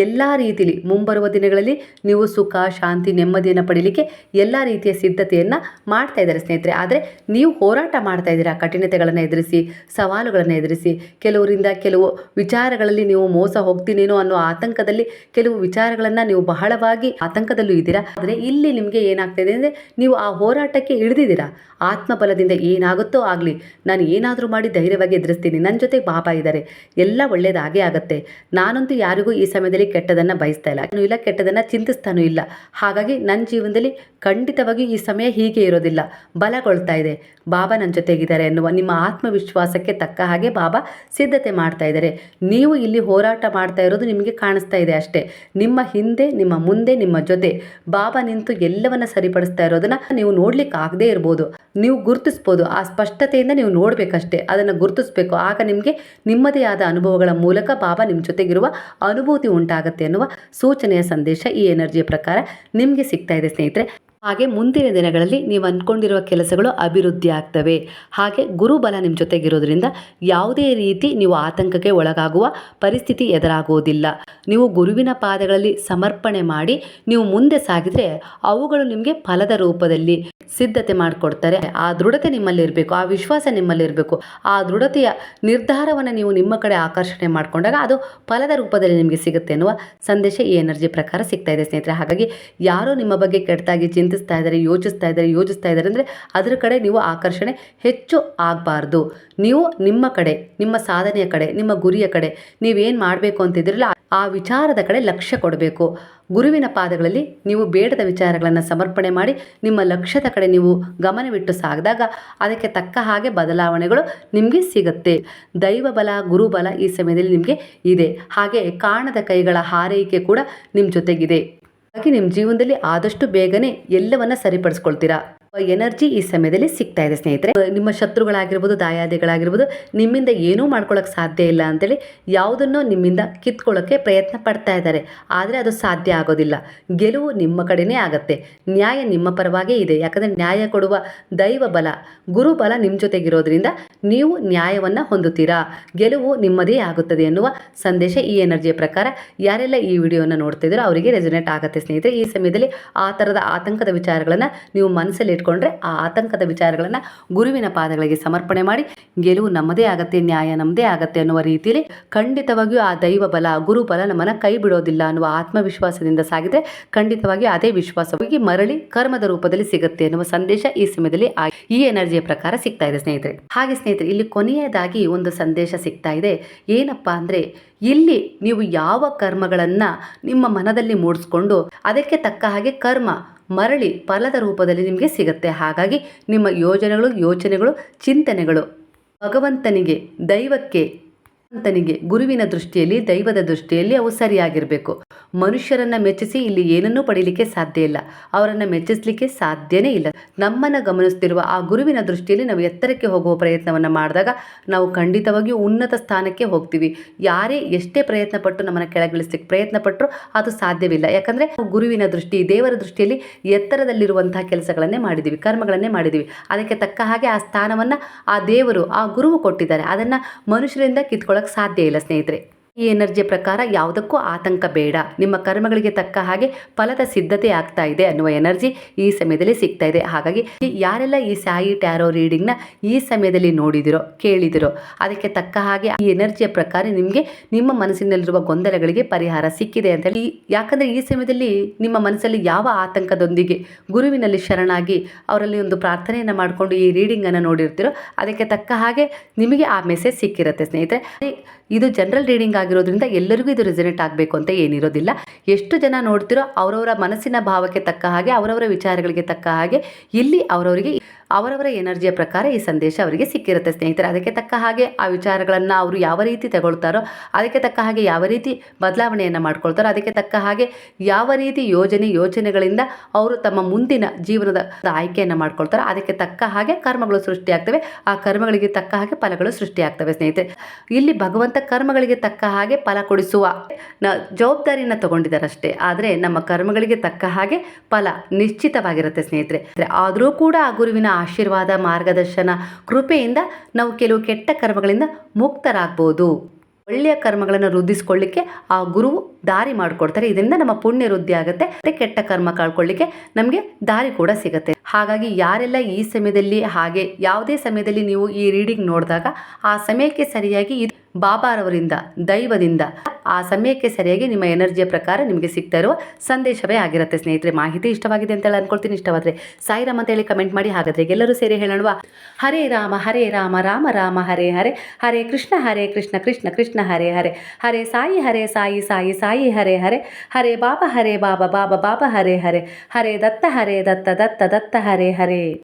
ಎಲ್ಲ ರೀತಿಯಲ್ಲಿ ಮುಂಬರುವ ದಿನಗಳಲ್ಲಿ ನೀವು ಸುಖ, ಶಾಂತಿ, ನೆಮ್ಮದಿಯನ್ನು ಪಡೀಲಿಕ್ಕೆ ಎಲ್ಲ ರೀತಿಯ ಸಿದ್ಧತೆಯನ್ನು ಮಾಡ್ತಾ ಇದ್ದಾರೆ ಸ್ನೇಹಿತರೆ. ಆದರೆ ನೀವು ಹೋರಾಟ ಮಾಡ್ತಾ ಇದ್ದೀರಾ? ಕಠಿಣತೆಗಳನ್ನು ಎದುರಿಸಿ, ಸವಾಲುಗಳನ್ನು ಎದುರಿಸಿ, ಕೆಲವರಿಂದ ಕೆಲವು ವಿಚಾರಗಳಲ್ಲಿ ನೀವು ಮೋಸ ಹೋಗ್ತೀನೇನೋ ಆತಂಕದಲ್ಲಿ ಕೆಲವು ವಿಚಾರಗಳನ್ನು ನೀವು ಬಹಳವಾಗಿ ಆತಂಕದಲ್ಲೂ ಇದ್ದೀರಾ? ಆದರೆ ಇಲ್ಲಿ ನಿಮಗೆ ಏನಾಗ್ತಾ ಇದೆ ಅಂದರೆ ನೀವು ಆ ಹೋರಾಟಕ್ಕೆ ಇಳಿದಿದ್ದೀರಾ? ಆತ್ಮಬಲದಿಂದ ಏನಾಗುತ್ತೋ ಆಗಲಿ, ನಾನು ಏನಾದರೂ ಮಾಡಿ ಧೈರ್ಯವಾಗಿ ಎದುರಿಸ್ತೀನಿ. ನನ್ನ ಜೊತೆ ಬಾಬಾ ಇದ್ದಾರೆ. ಎಲ್ಲ ಒಳ್ಳೇದಾಗೇ ಆಗುತ್ತೆ. ನಾನಂತೂ ಯಾರಿಗೂ ಈ ಸಮಯದಲ್ಲಿ ಕೆಟ್ಟದನ್ನು ಬಯಸ್ತಾ ಇಲ್ಲ. ನಾನು ಇಲ್ಲ, ಕೆಟ್ಟದನ್ನು ಚಿಂತಿಸ್ತಾನೂ ಇಲ್ಲ. ಹಾಗಾಗಿ ನನ್ನ ಜೀವನದಲ್ಲಿ ಖಂಡಿತವಾಗಿ ಈ ಸಮಯ ಹೀಗೆ ಇರೋದಿಲ್ಲ. ಬಲಗೊಳ್ತಾ ಇದೆ. ಬಾಬಾ ನನ್ನ ಜೊತೆಗಿದ್ದಾರೆ ಅನ್ನುವ ನಿಮ್ಮ ಆತ್ಮವಿಶ್ವಾಸಕ್ಕೆ ತಕ್ಕ ಹಾಗೆ ಬಾಬಾ ಸಿದ್ಧತೆ ಮಾಡ್ತಾ ಇದ್ದಾರೆ. ನೀವು ಇಲ್ಲಿ ಹೋರಾಟ ಮಾಡ್ತಾ ಇರೋದು ನಿಮಗೆ ಕಾಣಿಸ್ತಾ ಇದೆ ಅಷ್ಟೇ. ನಿಮ್ಮ ಹಿಂದೆ, ನಿಮ್ಮ ಮುಂದೆ, ನಿಮ್ಮ ಜೊತೆ ಬಾಬಾ ನಿಂತು ಎಲ್ಲವನ್ನ ಸರಿಪಡಿಸ್ತಾ ಇರೋದನ್ನ ನೀವು ನೋಡ್ಲಿಕ್ಕೆ ಆಗದೇ ಇರ್ಬೋದು. ನೀವು ಗುರುತಿಸ್ಬೋದು. ಆ ಸ್ಪಷ್ಟತೆಯಿಂದ ನೀವು ನೋಡಬೇಕಷ್ಟೇ. ಅದನ್ನು ಗುರುತಿಸ್ಬೇಕು. ಆಗ ನಿಮಗೆ ನಿಮ್ಮದೇ ಆದ ಅನುಭವಗಳ ಮೂಲಕ ಬಾಬಾ ನಿಮ್ಮ ಜೊತೆಗಿರುವ ಅನುಭೂತಿ ಉಂಟಾಗುತ್ತೆ ಅನ್ನುವ ಸೂಚನೆಯ ಸಂದೇಶ ಈ ಎನರ್ಜಿಯ ಪ್ರಕಾರ ನಿಮಗೆ ಸಿಗ್ತಾ ಇದೆ ಸ್ನೇಹಿತರೆ. ಹಾಗೆ ಮುಂದಿನ ದಿನಗಳಲ್ಲಿ ನೀವು ಅಂದ್ಕೊಂಡಿರುವ ಕೆಲಸಗಳು ಅಭಿವೃದ್ಧಿ ಆಗ್ತವೆ. ಹಾಗೆ ಗುರುಬಲ ನಿಮ್ಮ ಜೊತೆಗಿರೋದ್ರಿಂದ ಯಾವುದೇ ರೀತಿ ನೀವು ಆತಂಕಕ್ಕೆ ಒಳಗಾಗುವ ಪರಿಸ್ಥಿತಿ ಎದುರಾಗುವುದಿಲ್ಲ. ನೀವು ಗುರುವಿನ ಪಾದಗಳಲ್ಲಿ ಸಮರ್ಪಣೆ ಮಾಡಿ ನೀವು ಮುಂದೆ ಸಾಗಿದರೆ ಅವುಗಳು ನಿಮಗೆ ಫಲದ ರೂಪದಲ್ಲಿ ಸಿದ್ಧತೆ ಮಾಡಿಕೊಡ್ತಾರೆ. ಆ ದೃಢತೆ ನಿಮ್ಮಲ್ಲಿರಬೇಕು ಆ ವಿಶ್ವಾಸ ನಿಮ್ಮಲ್ಲಿರಬೇಕು ಆ ದೃಢತೆಯ ನಿರ್ಧಾರವನ್ನು ನೀವು ನಿಮ್ಮ ಕಡೆ ಆಕರ್ಷಣೆ ಮಾಡಿಕೊಂಡಾಗ ಅದು ಫಲದ ರೂಪದಲ್ಲಿ ನಿಮಗೆ ಸಿಗುತ್ತೆ ಅನ್ನುವ ಸಂದೇಶ ಈ ಎನರ್ಜಿ ಪ್ರಕಾರ ಸಿಗ್ತಾ ಇದೆ ಸ್ನೇಹಿತರೆ. ಹಾಗಾಗಿ ಯಾರೋ ನಿಮ್ಮ ಬಗ್ಗೆ ಕೆಟ್ಟದಾಗಿ ಚಿಂತಿಸ್ತಾ ಇದ್ದಾರೆ, ಯೋಚಿಸ್ತಾ ಇದ್ದಾರೆ ಯೋಚಿಸ್ತಾ ಇದ್ದಾರೆ ಅಂದರೆ ಅದರ ಕಡೆ ನೀವು ಆಕರ್ಷಣೆ ಹೆಚ್ಚು ಆಗಬಾರ್ದು. ನೀವು ನಿಮ್ಮ ಕಡೆ, ನಿಮ್ಮ ಸಾಧನೆಯ ಕಡೆ, ನಿಮ್ಮ ಗುರಿಯ ಕಡೆ ನೀವೇನು ಮಾಡಬೇಕು ಅಂತಿದ್ರಲ್ಲ ಆ ವಿಚಾರದ ಕಡೆ ಲಕ್ಷ್ಯ ಕೊಡಬೇಕು. ಗುರುವಿನ ಪಾದಗಳಲ್ಲಿ ನೀವು ಬೇಡದ ವಿಚಾರಗಳನ್ನು ಸಮರ್ಪಣೆ ಮಾಡಿ, ನಿಮ್ಮ ಲಕ್ಷ್ಯದ ಕಡೆ ನೀವು ಗಮನವಿಟ್ಟು ಸಾಗಿದಾಗ ಅದಕ್ಕೆ ತಕ್ಕ ಹಾಗೆ ಬದಲಾವಣೆಗಳು ನಿಮಗೆ ಸಿಗುತ್ತೆ. ದೈವ ಬಲ ಗುರುಬಲ ಈ ಸಮಯದಲ್ಲಿ ನಿಮಗೆ ಇದೆ. ಹಾಗೆ ಕಾಣದ ಕೈಗಳ ಹಾರೈಕೆ ಕೂಡ ನಿಮ್ಮ ಜೊತೆಗಿದೆ. ಹಾಗೆ ನಿಮ್ಮ ಜೀವನದಲ್ಲಿ ಆದಷ್ಟು ಬೇಗನೆ ಎಲ್ಲವನ್ನ ಸರಿಪಡಿಸ್ಕೊಳ್ತೀರಾ? ಎನರ್ಜಿ ಈ ಸಮಯದಲ್ಲಿ ಸಿಗ್ತಾ ಇದೆ, ಸ್ನೇಹಿತರೆ. ನಿಮ್ಮ ಶತ್ರುಗಳಾಗಿರ್ಬೋದು, ದಾಯಾದಿಗಳಾಗಿರ್ಬೋದು, ನಿಮ್ಮಿಂದ ಏನೂ ಮಾಡ್ಕೊಳ್ಳೋಕೆ ಸಾಧ್ಯ ಇಲ್ಲ ಅಂತೇಳಿ ಯಾವುದನ್ನೋ ನಿಮ್ಮಿಂದ ಕಿತ್ಕೊಳ್ಳೋಕ್ಕೆ ಪ್ರಯತ್ನ ಪಡ್ತಾ ಇದ್ದಾರೆ. ಆದರೆ ಅದು ಸಾಧ್ಯ ಆಗೋದಿಲ್ಲ. ಗೆಲುವು ನಿಮ್ಮ ಕಡೆನೇ ಆಗತ್ತೆ. ನ್ಯಾಯ ನಿಮ್ಮ ಪರವಾಗೇ ಇದೆ. ಯಾಕಂದರೆ ನ್ಯಾಯ ಕೊಡುವ ದೈವ ಬಲ, ಗುರು ಬಲ ನಿಮ್ಮ ಜೊತೆಗಿರೋದ್ರಿಂದ ನೀವು ನ್ಯಾಯವನ್ನು ಹೊಂದುತ್ತೀರಾ. ಗೆಲುವು ನಿಮ್ಮದೇ ಆಗುತ್ತದೆ ಎನ್ನುವ ಸಂದೇಶ ಈ ಎನರ್ಜಿಯ ಪ್ರಕಾರ ಯಾರೆಲ್ಲ ಈ ವಿಡಿಯೋನ ನೋಡ್ತಿದ್ದೀರೋ ಅವರಿಗೆ ರೆಸೊನೇಟ್ ಆಗುತ್ತೆ, ಸ್ನೇಹಿತರೆ. ಈ ಸಮಯದಲ್ಲಿ ಆ ಥರದ ಆತಂಕದ ವಿಚಾರಗಳನ್ನು ನೀವು ಮನಸ್ಸಲ್ಲಿ ಇಟ್ಕೊಂಡ್ರೆ ಆ ಆತಂಕದ ವಿಚಾರಗಳನ್ನು ಗುರುವಿನ ಪಾದಗಳಿಗೆ ಸಮರ್ಪಣೆ ಮಾಡಿ, ಗೆಲುವು ನಮ್ಮದೇ ಆಗತ್ತೆ, ನ್ಯಾಯ ನಮ್ಮದೇ ಆಗತ್ತೆ ಅನ್ನುವ ರೀತಿಯಲ್ಲಿ ಖಂಡಿತವಾಗಿಯೂ ಆ ದೈವ ಬಲ, ಗುರು ಬಲ ನಮ್ಮನ್ನು ಕೈ ಬಿಡೋದಿಲ್ಲ ಅನ್ನುವ ಆತ್ಮವಿಶ್ವಾಸದಿಂದ ಸಾಗಿದ್ರೆ ಖಂಡಿತವಾಗಿ ಅದೇ ವಿಶ್ವಾಸವಾಗಿ ಮರಳಿ ಕರ್ಮದ ರೂಪದಲ್ಲಿ ಸಿಗುತ್ತೆ ಅನ್ನುವ ಸಂದೇಶ ಈ ಸಮಯದಲ್ಲಿ ಈ ಎನರ್ಜಿಯ ಪ್ರಕಾರ ಸಿಗ್ತಾ ಇದೆ ಸ್ನೇಹಿತರೆ. ಹಾಗೆ ಸ್ನೇಹಿತರೆ, ಇಲ್ಲಿ ಕೊನೆಯದಾಗಿ ಒಂದು ಸಂದೇಶ ಸಿಗ್ತಾ ಇದೆ. ಏನಪ್ಪಾ ಅಂದ್ರೆ, ಇಲ್ಲಿ ನೀವು ಯಾವ ಕರ್ಮಗಳನ್ನು ನಿಮ್ಮ ಮನದಲ್ಲಿ ಮೂಡಿಸ್ಕೊಂಡು ಅದಕ್ಕೆ ತಕ್ಕ ಹಾಗೆ ಕರ್ಮ ಮರಳಿ ಫಲದ ರೂಪದಲ್ಲಿ ನಿಮಗೆ ಸಿಗುತ್ತೆ. ಹಾಗಾಗಿ ನಿಮ್ಮ ಯೋಜನೆಗಳು, ಯೋಚನೆಗಳು, ಚಿಂತನೆಗಳು. ಭಗವಂತನಿಗೆ, ದೈವಕ್ಕೆ, ಭಗವಂತನಿಗೆ, ಗುರುವಿನ ದೃಷ್ಟಿಯಲ್ಲಿ, ದೈವದ ದೃಷ್ಟಿಯಲ್ಲಿ ಅವು ಸರಿಯಾಗಿರಬೇಕು. ಮನುಷ್ಯರನ್ನ ಮೆಚ್ಚಿಸಿ ಇಲ್ಲಿ ಏನನ್ನೂ ಪಡೀಲಿಕ್ಕೆ ಸಾಧ್ಯ ಇಲ್ಲ. ಅವರನ್ನು ಮೆಚ್ಚಿಸಲಿಕ್ಕೆ ಸಾಧ್ಯನೇ ಇಲ್ಲ. ನಮ್ಮನ್ನು ಗಮನಿಸ್ತಿರುವ ಆ ಗುರುವಿನ ದೃಷ್ಟಿಯಲ್ಲಿ ನಾವು ಎತ್ತರಕ್ಕೆ ಹೋಗುವ ಪ್ರಯತ್ನವನ್ನು ಮಾಡಿದಾಗ ನಾವು ಖಂಡಿತವಾಗಿಯೂ ಉನ್ನತ ಸ್ಥಾನಕ್ಕೆ ಹೋಗ್ತೀವಿ. ಯಾರೇ ಎಷ್ಟೇ ಪ್ರಯತ್ನ ಪಟ್ಟು ನಮ್ಮನ್ನು ಕೆಳಗಿಳಿಸಲಿಕ್ಕೆ ಪ್ರಯತ್ನ ಪಟ್ಟರು ಅದು ಸಾಧ್ಯವಿಲ್ಲ. ಯಾಕಂದರೆ ಗುರುವಿನ ದೃಷ್ಟಿ, ದೇವರ ದೃಷ್ಟಿಯಲ್ಲಿ ಎತ್ತರದಲ್ಲಿರುವಂತಹ ಕೆಲಸಗಳನ್ನೇ ಮಾಡಿದ್ದೀವಿ ಕರ್ಮಗಳನ್ನೇ ಮಾಡಿದ್ದೀವಿ ಅದಕ್ಕೆ ತಕ್ಕ ಹಾಗೆ ಆ ಸ್ಥಾನವನ್ನು ಆ ದೇವರು, ಆ ಗುರುವು ಕೊಟ್ಟಿದ್ದಾರೆ. ಅದನ್ನು ಮನುಷ್ಯರಿಂದ ಕಿತ್ಕೊಳ್ಳೋಕೆ ಸಾಧ್ಯ ಇಲ್ಲ ಸ್ನೇಹಿತರೆ. ಈ ಎನರ್ಜಿಯ ಪ್ರಕಾರ ಯಾವುದಕ್ಕೂ ಆತಂಕ ಬೇಡ. ನಿಮ್ಮ ಕರ್ಮಗಳಿಗೆ ತಕ್ಕ ಹಾಗೆ ಫಲದ ಸಿದ್ಧತೆ ಆಗ್ತಾ ಇದೆ ಅನ್ನುವ ಎನರ್ಜಿ ಈ ಸಮಯದಲ್ಲಿ ಸಿಗ್ತಾ ಇದೆ. ಹಾಗಾಗಿ ಯಾರೆಲ್ಲ ಈ ಸಾಯಿ ಟ್ಯಾರೋ ರೀಡಿಂಗ್ನ ಈ ಸಮಯದಲ್ಲಿ ನೋಡಿದಿರೋ, ಕೇಳಿದಿರೋ, ಅದಕ್ಕೆ ತಕ್ಕ ಹಾಗೆ ಈ ಎನರ್ಜಿಯ ಪ್ರಕಾರ ನಿಮಗೆ ನಿಮ್ಮ ಮನಸ್ಸಿನಲ್ಲಿರುವ ಗೊಂದಲಗಳಿಗೆ ಪರಿಹಾರ ಸಿಕ್ಕಿದೆ ಅಂತ ಹೇಳಿ. ಯಾಕಂದರೆ ಈ ಸಮಯದಲ್ಲಿ ನಿಮ್ಮ ಮನಸ್ಸಲ್ಲಿ ಯಾವ ಆತಂಕದೊಂದಿಗೆ ಗುರುವಿನಲ್ಲಿ ಶರಣಾಗಿ ಅವರಲ್ಲಿ ಒಂದು ಪ್ರಾರ್ಥನೆಯನ್ನು ಮಾಡಿಕೊಂಡು ಈ ರೀಡಿಂಗನ್ನು ನೋಡಿರ್ತೀರೋ, ಅದಕ್ಕೆ ತಕ್ಕ ಹಾಗೆ ನಿಮಗೆ ಆ ಮೆಸೇಜ್ ಸಿಕ್ಕಿರುತ್ತೆ ಸ್ನೇಹಿತರೆ. ಇದು ಜನರಲ್ ರೀಡಿಂಗ್ ಆಗಿರೋದ್ರಿಂದ ಎಲ್ಲರಿಗೂ ಇದು ರೆಸಿನೇಟ್ ಆಗಬೇಕು ಅಂತ ಏನಿರೋದಿಲ್ಲ. ಎಷ್ಟು ಜನ ನೋಡ್ತಿರೋ ಅವರವರ ಮನಸ್ಸಿನ ಭಾವಕ್ಕೆ ತಕ್ಕ ಹಾಗೆ, ಅವರವರ ವಿಚಾರಗಳಿಗೆ ತಕ್ಕ ಹಾಗೆ, ಇಲ್ಲಿ ಅವರವರಿಗೆ ಅವರವರ ಎನರ್ಜಿಯ ಪ್ರಕಾರ ಈ ಸಂದೇಶ ಅವರಿಗೆ ಸಿಕ್ಕಿರುತ್ತೆ ಸ್ನೇಹಿತರೆ. ಅದಕ್ಕೆ ತಕ್ಕ ಹಾಗೆ ಆ ವಿಚಾರಗಳನ್ನು ಅವರು ಯಾವ ರೀತಿ ತಗೊಳ್ತಾರೋ, ಅದಕ್ಕೆ ತಕ್ಕ ಹಾಗೆ ಯಾವ ರೀತಿ ಬದಲಾವಣೆಯನ್ನು ಮಾಡ್ಕೊಳ್ತಾರೋ, ಅದಕ್ಕೆ ತಕ್ಕ ಹಾಗೆ ಯಾವ ರೀತಿ ಯೋಜನೆ, ಯೋಚನೆಗಳಿಂದ ಅವರು ತಮ್ಮ ಮುಂದಿನ ಜೀವನದ ಆಯ್ಕೆಯನ್ನು ಮಾಡ್ಕೊಳ್ತಾರೋ, ಅದಕ್ಕೆ ತಕ್ಕ ಹಾಗೆ ಕರ್ಮಗಳು ಸೃಷ್ಟಿಯಾಗ್ತವೆ. ಆ ಕರ್ಮಗಳಿಗೆ ತಕ್ಕ ಹಾಗೆ ಫಲಗಳು ಸೃಷ್ಟಿಯಾಗ್ತವೆ ಸ್ನೇಹಿತರೆ. ಇಲ್ಲಿ ಭಗವಂತ ಕರ್ಮಗಳಿಗೆ ತಕ್ಕ ಹಾಗೆ ಫಲ ಕೊಡಿಸುವ ನ ಜವಾಬ್ದಾರಿಯನ್ನು ತಗೊಂಡಿದ್ದಾರಷ್ಟೇ. ಆದರೆ ನಮ್ಮ ಕರ್ಮಗಳಿಗೆ ತಕ್ಕ ಹಾಗೆ ಫಲ ನಿಶ್ಚಿತವಾಗಿರುತ್ತೆ ಸ್ನೇಹಿತರೆ. ಆದರೂ ಕೂಡ ಆ ಗುರುವಿನ ಆಶೀರ್ವಾದ, ಮಾರ್ಗದರ್ಶನ, ಕೃಪೆಯಿಂದ ನಾವು ಕೆಲವು ಕೆಟ್ಟ ಕರ್ಮಗಳಿಂದ ಮುಕ್ತರಾಗ್ಬೋದು. ಒಳ್ಳೆಯ ಕರ್ಮಗಳನ್ನು ವೃದ್ಧಿಸ್ಕೊಳ್ಳಿಕ್ಕೆ ಆ ಗುರು ದಾರಿ ಮಾಡಿಕೊಡ್ತಾರೆ. ಇದರಿಂದ ನಮ್ಮ ಪುಣ್ಯ ವೃದ್ಧಿ ಆಗುತ್ತೆ. ಮತ್ತು ಕೆಟ್ಟ ಕರ್ಮ ಕಳ್ಕೊಳ್ಳಿಕ್ಕೆ ನಮಗೆ ದಾರಿ ಕೂಡ ಸಿಗುತ್ತೆ. ಹಾಗಾಗಿ ಯಾರೆಲ್ಲ ಈ ಸಮಯದಲ್ಲಿ ಹಾಗೆ ಯಾವುದೇ ಸಮಯದಲ್ಲಿ ನೀವು ಈ ರೀಡಿಂಗ್ ನೋಡಿದಾಗ ಆ ಸಮಯಕ್ಕೆ ಸರಿಯಾಗಿ ಬಾಬಾರವರಿಂದ, ದೈವದಿಂದ. ಆ ಸಮಯಕ್ಕೆ ಸರಿಯಾಗಿ ನಿಮ್ಮ ಎನರ್ಜಿಯ ಪ್ರಕಾರ ನಿಮಗೆ ಸಿಗ್ತಾ ಇರುವ ಸಂದೇಶವೇ ಆಗಿರುತ್ತೆ ಸ್ನೇಹಿತರೆ. ಮಾಹಿತಿ ಇಷ್ಟವಾಗಿದೆ ಅಂತ ಹೇಳಿ ಅನ್ಕೊಳ್ತೀನಿ. ಇಷ್ಟವಾದರೆ ಸಾಯಿರಾಮ್ ಅಂತ ಹೇಳಿ ಕಮೆಂಟ್ ಮಾಡಿ. ಹಾಗಾದ್ರೆ ಎಲ್ಲರೂ ಸೇರಿ ಹೇಳೋಣವಾ? ಹರೇ ರಾಮ ಹರೇ ರಾಮ ರಾಮ ರಾಮ, ಹರೇ ಹರೇ ಹರೇ ಕೃಷ್ಣ ಹರೇ ಕೃಷ್ಣ ಕೃಷ್ಣ ಕೃಷ್ಣ, ಹರೇ ಹರೇ ಹರೇ ಸಾಯಿ ಹರೇ ಸಾಯಿ ಸಾಯಿ ಸಾಯಿ, ಹರೇ ಹರೇ ಹರೇ ಬಾಬಾ ಹರೇ ಬಾಬಾ ಬಾಬಾ ಬಾಬಾ, ಹರೇ ಹರೇ ಹರೇ ದತ್ತ ಹರೇ ದತ್ತ ದತ್ತ ದತ್ತ, ಹರೇ ಹರೇ.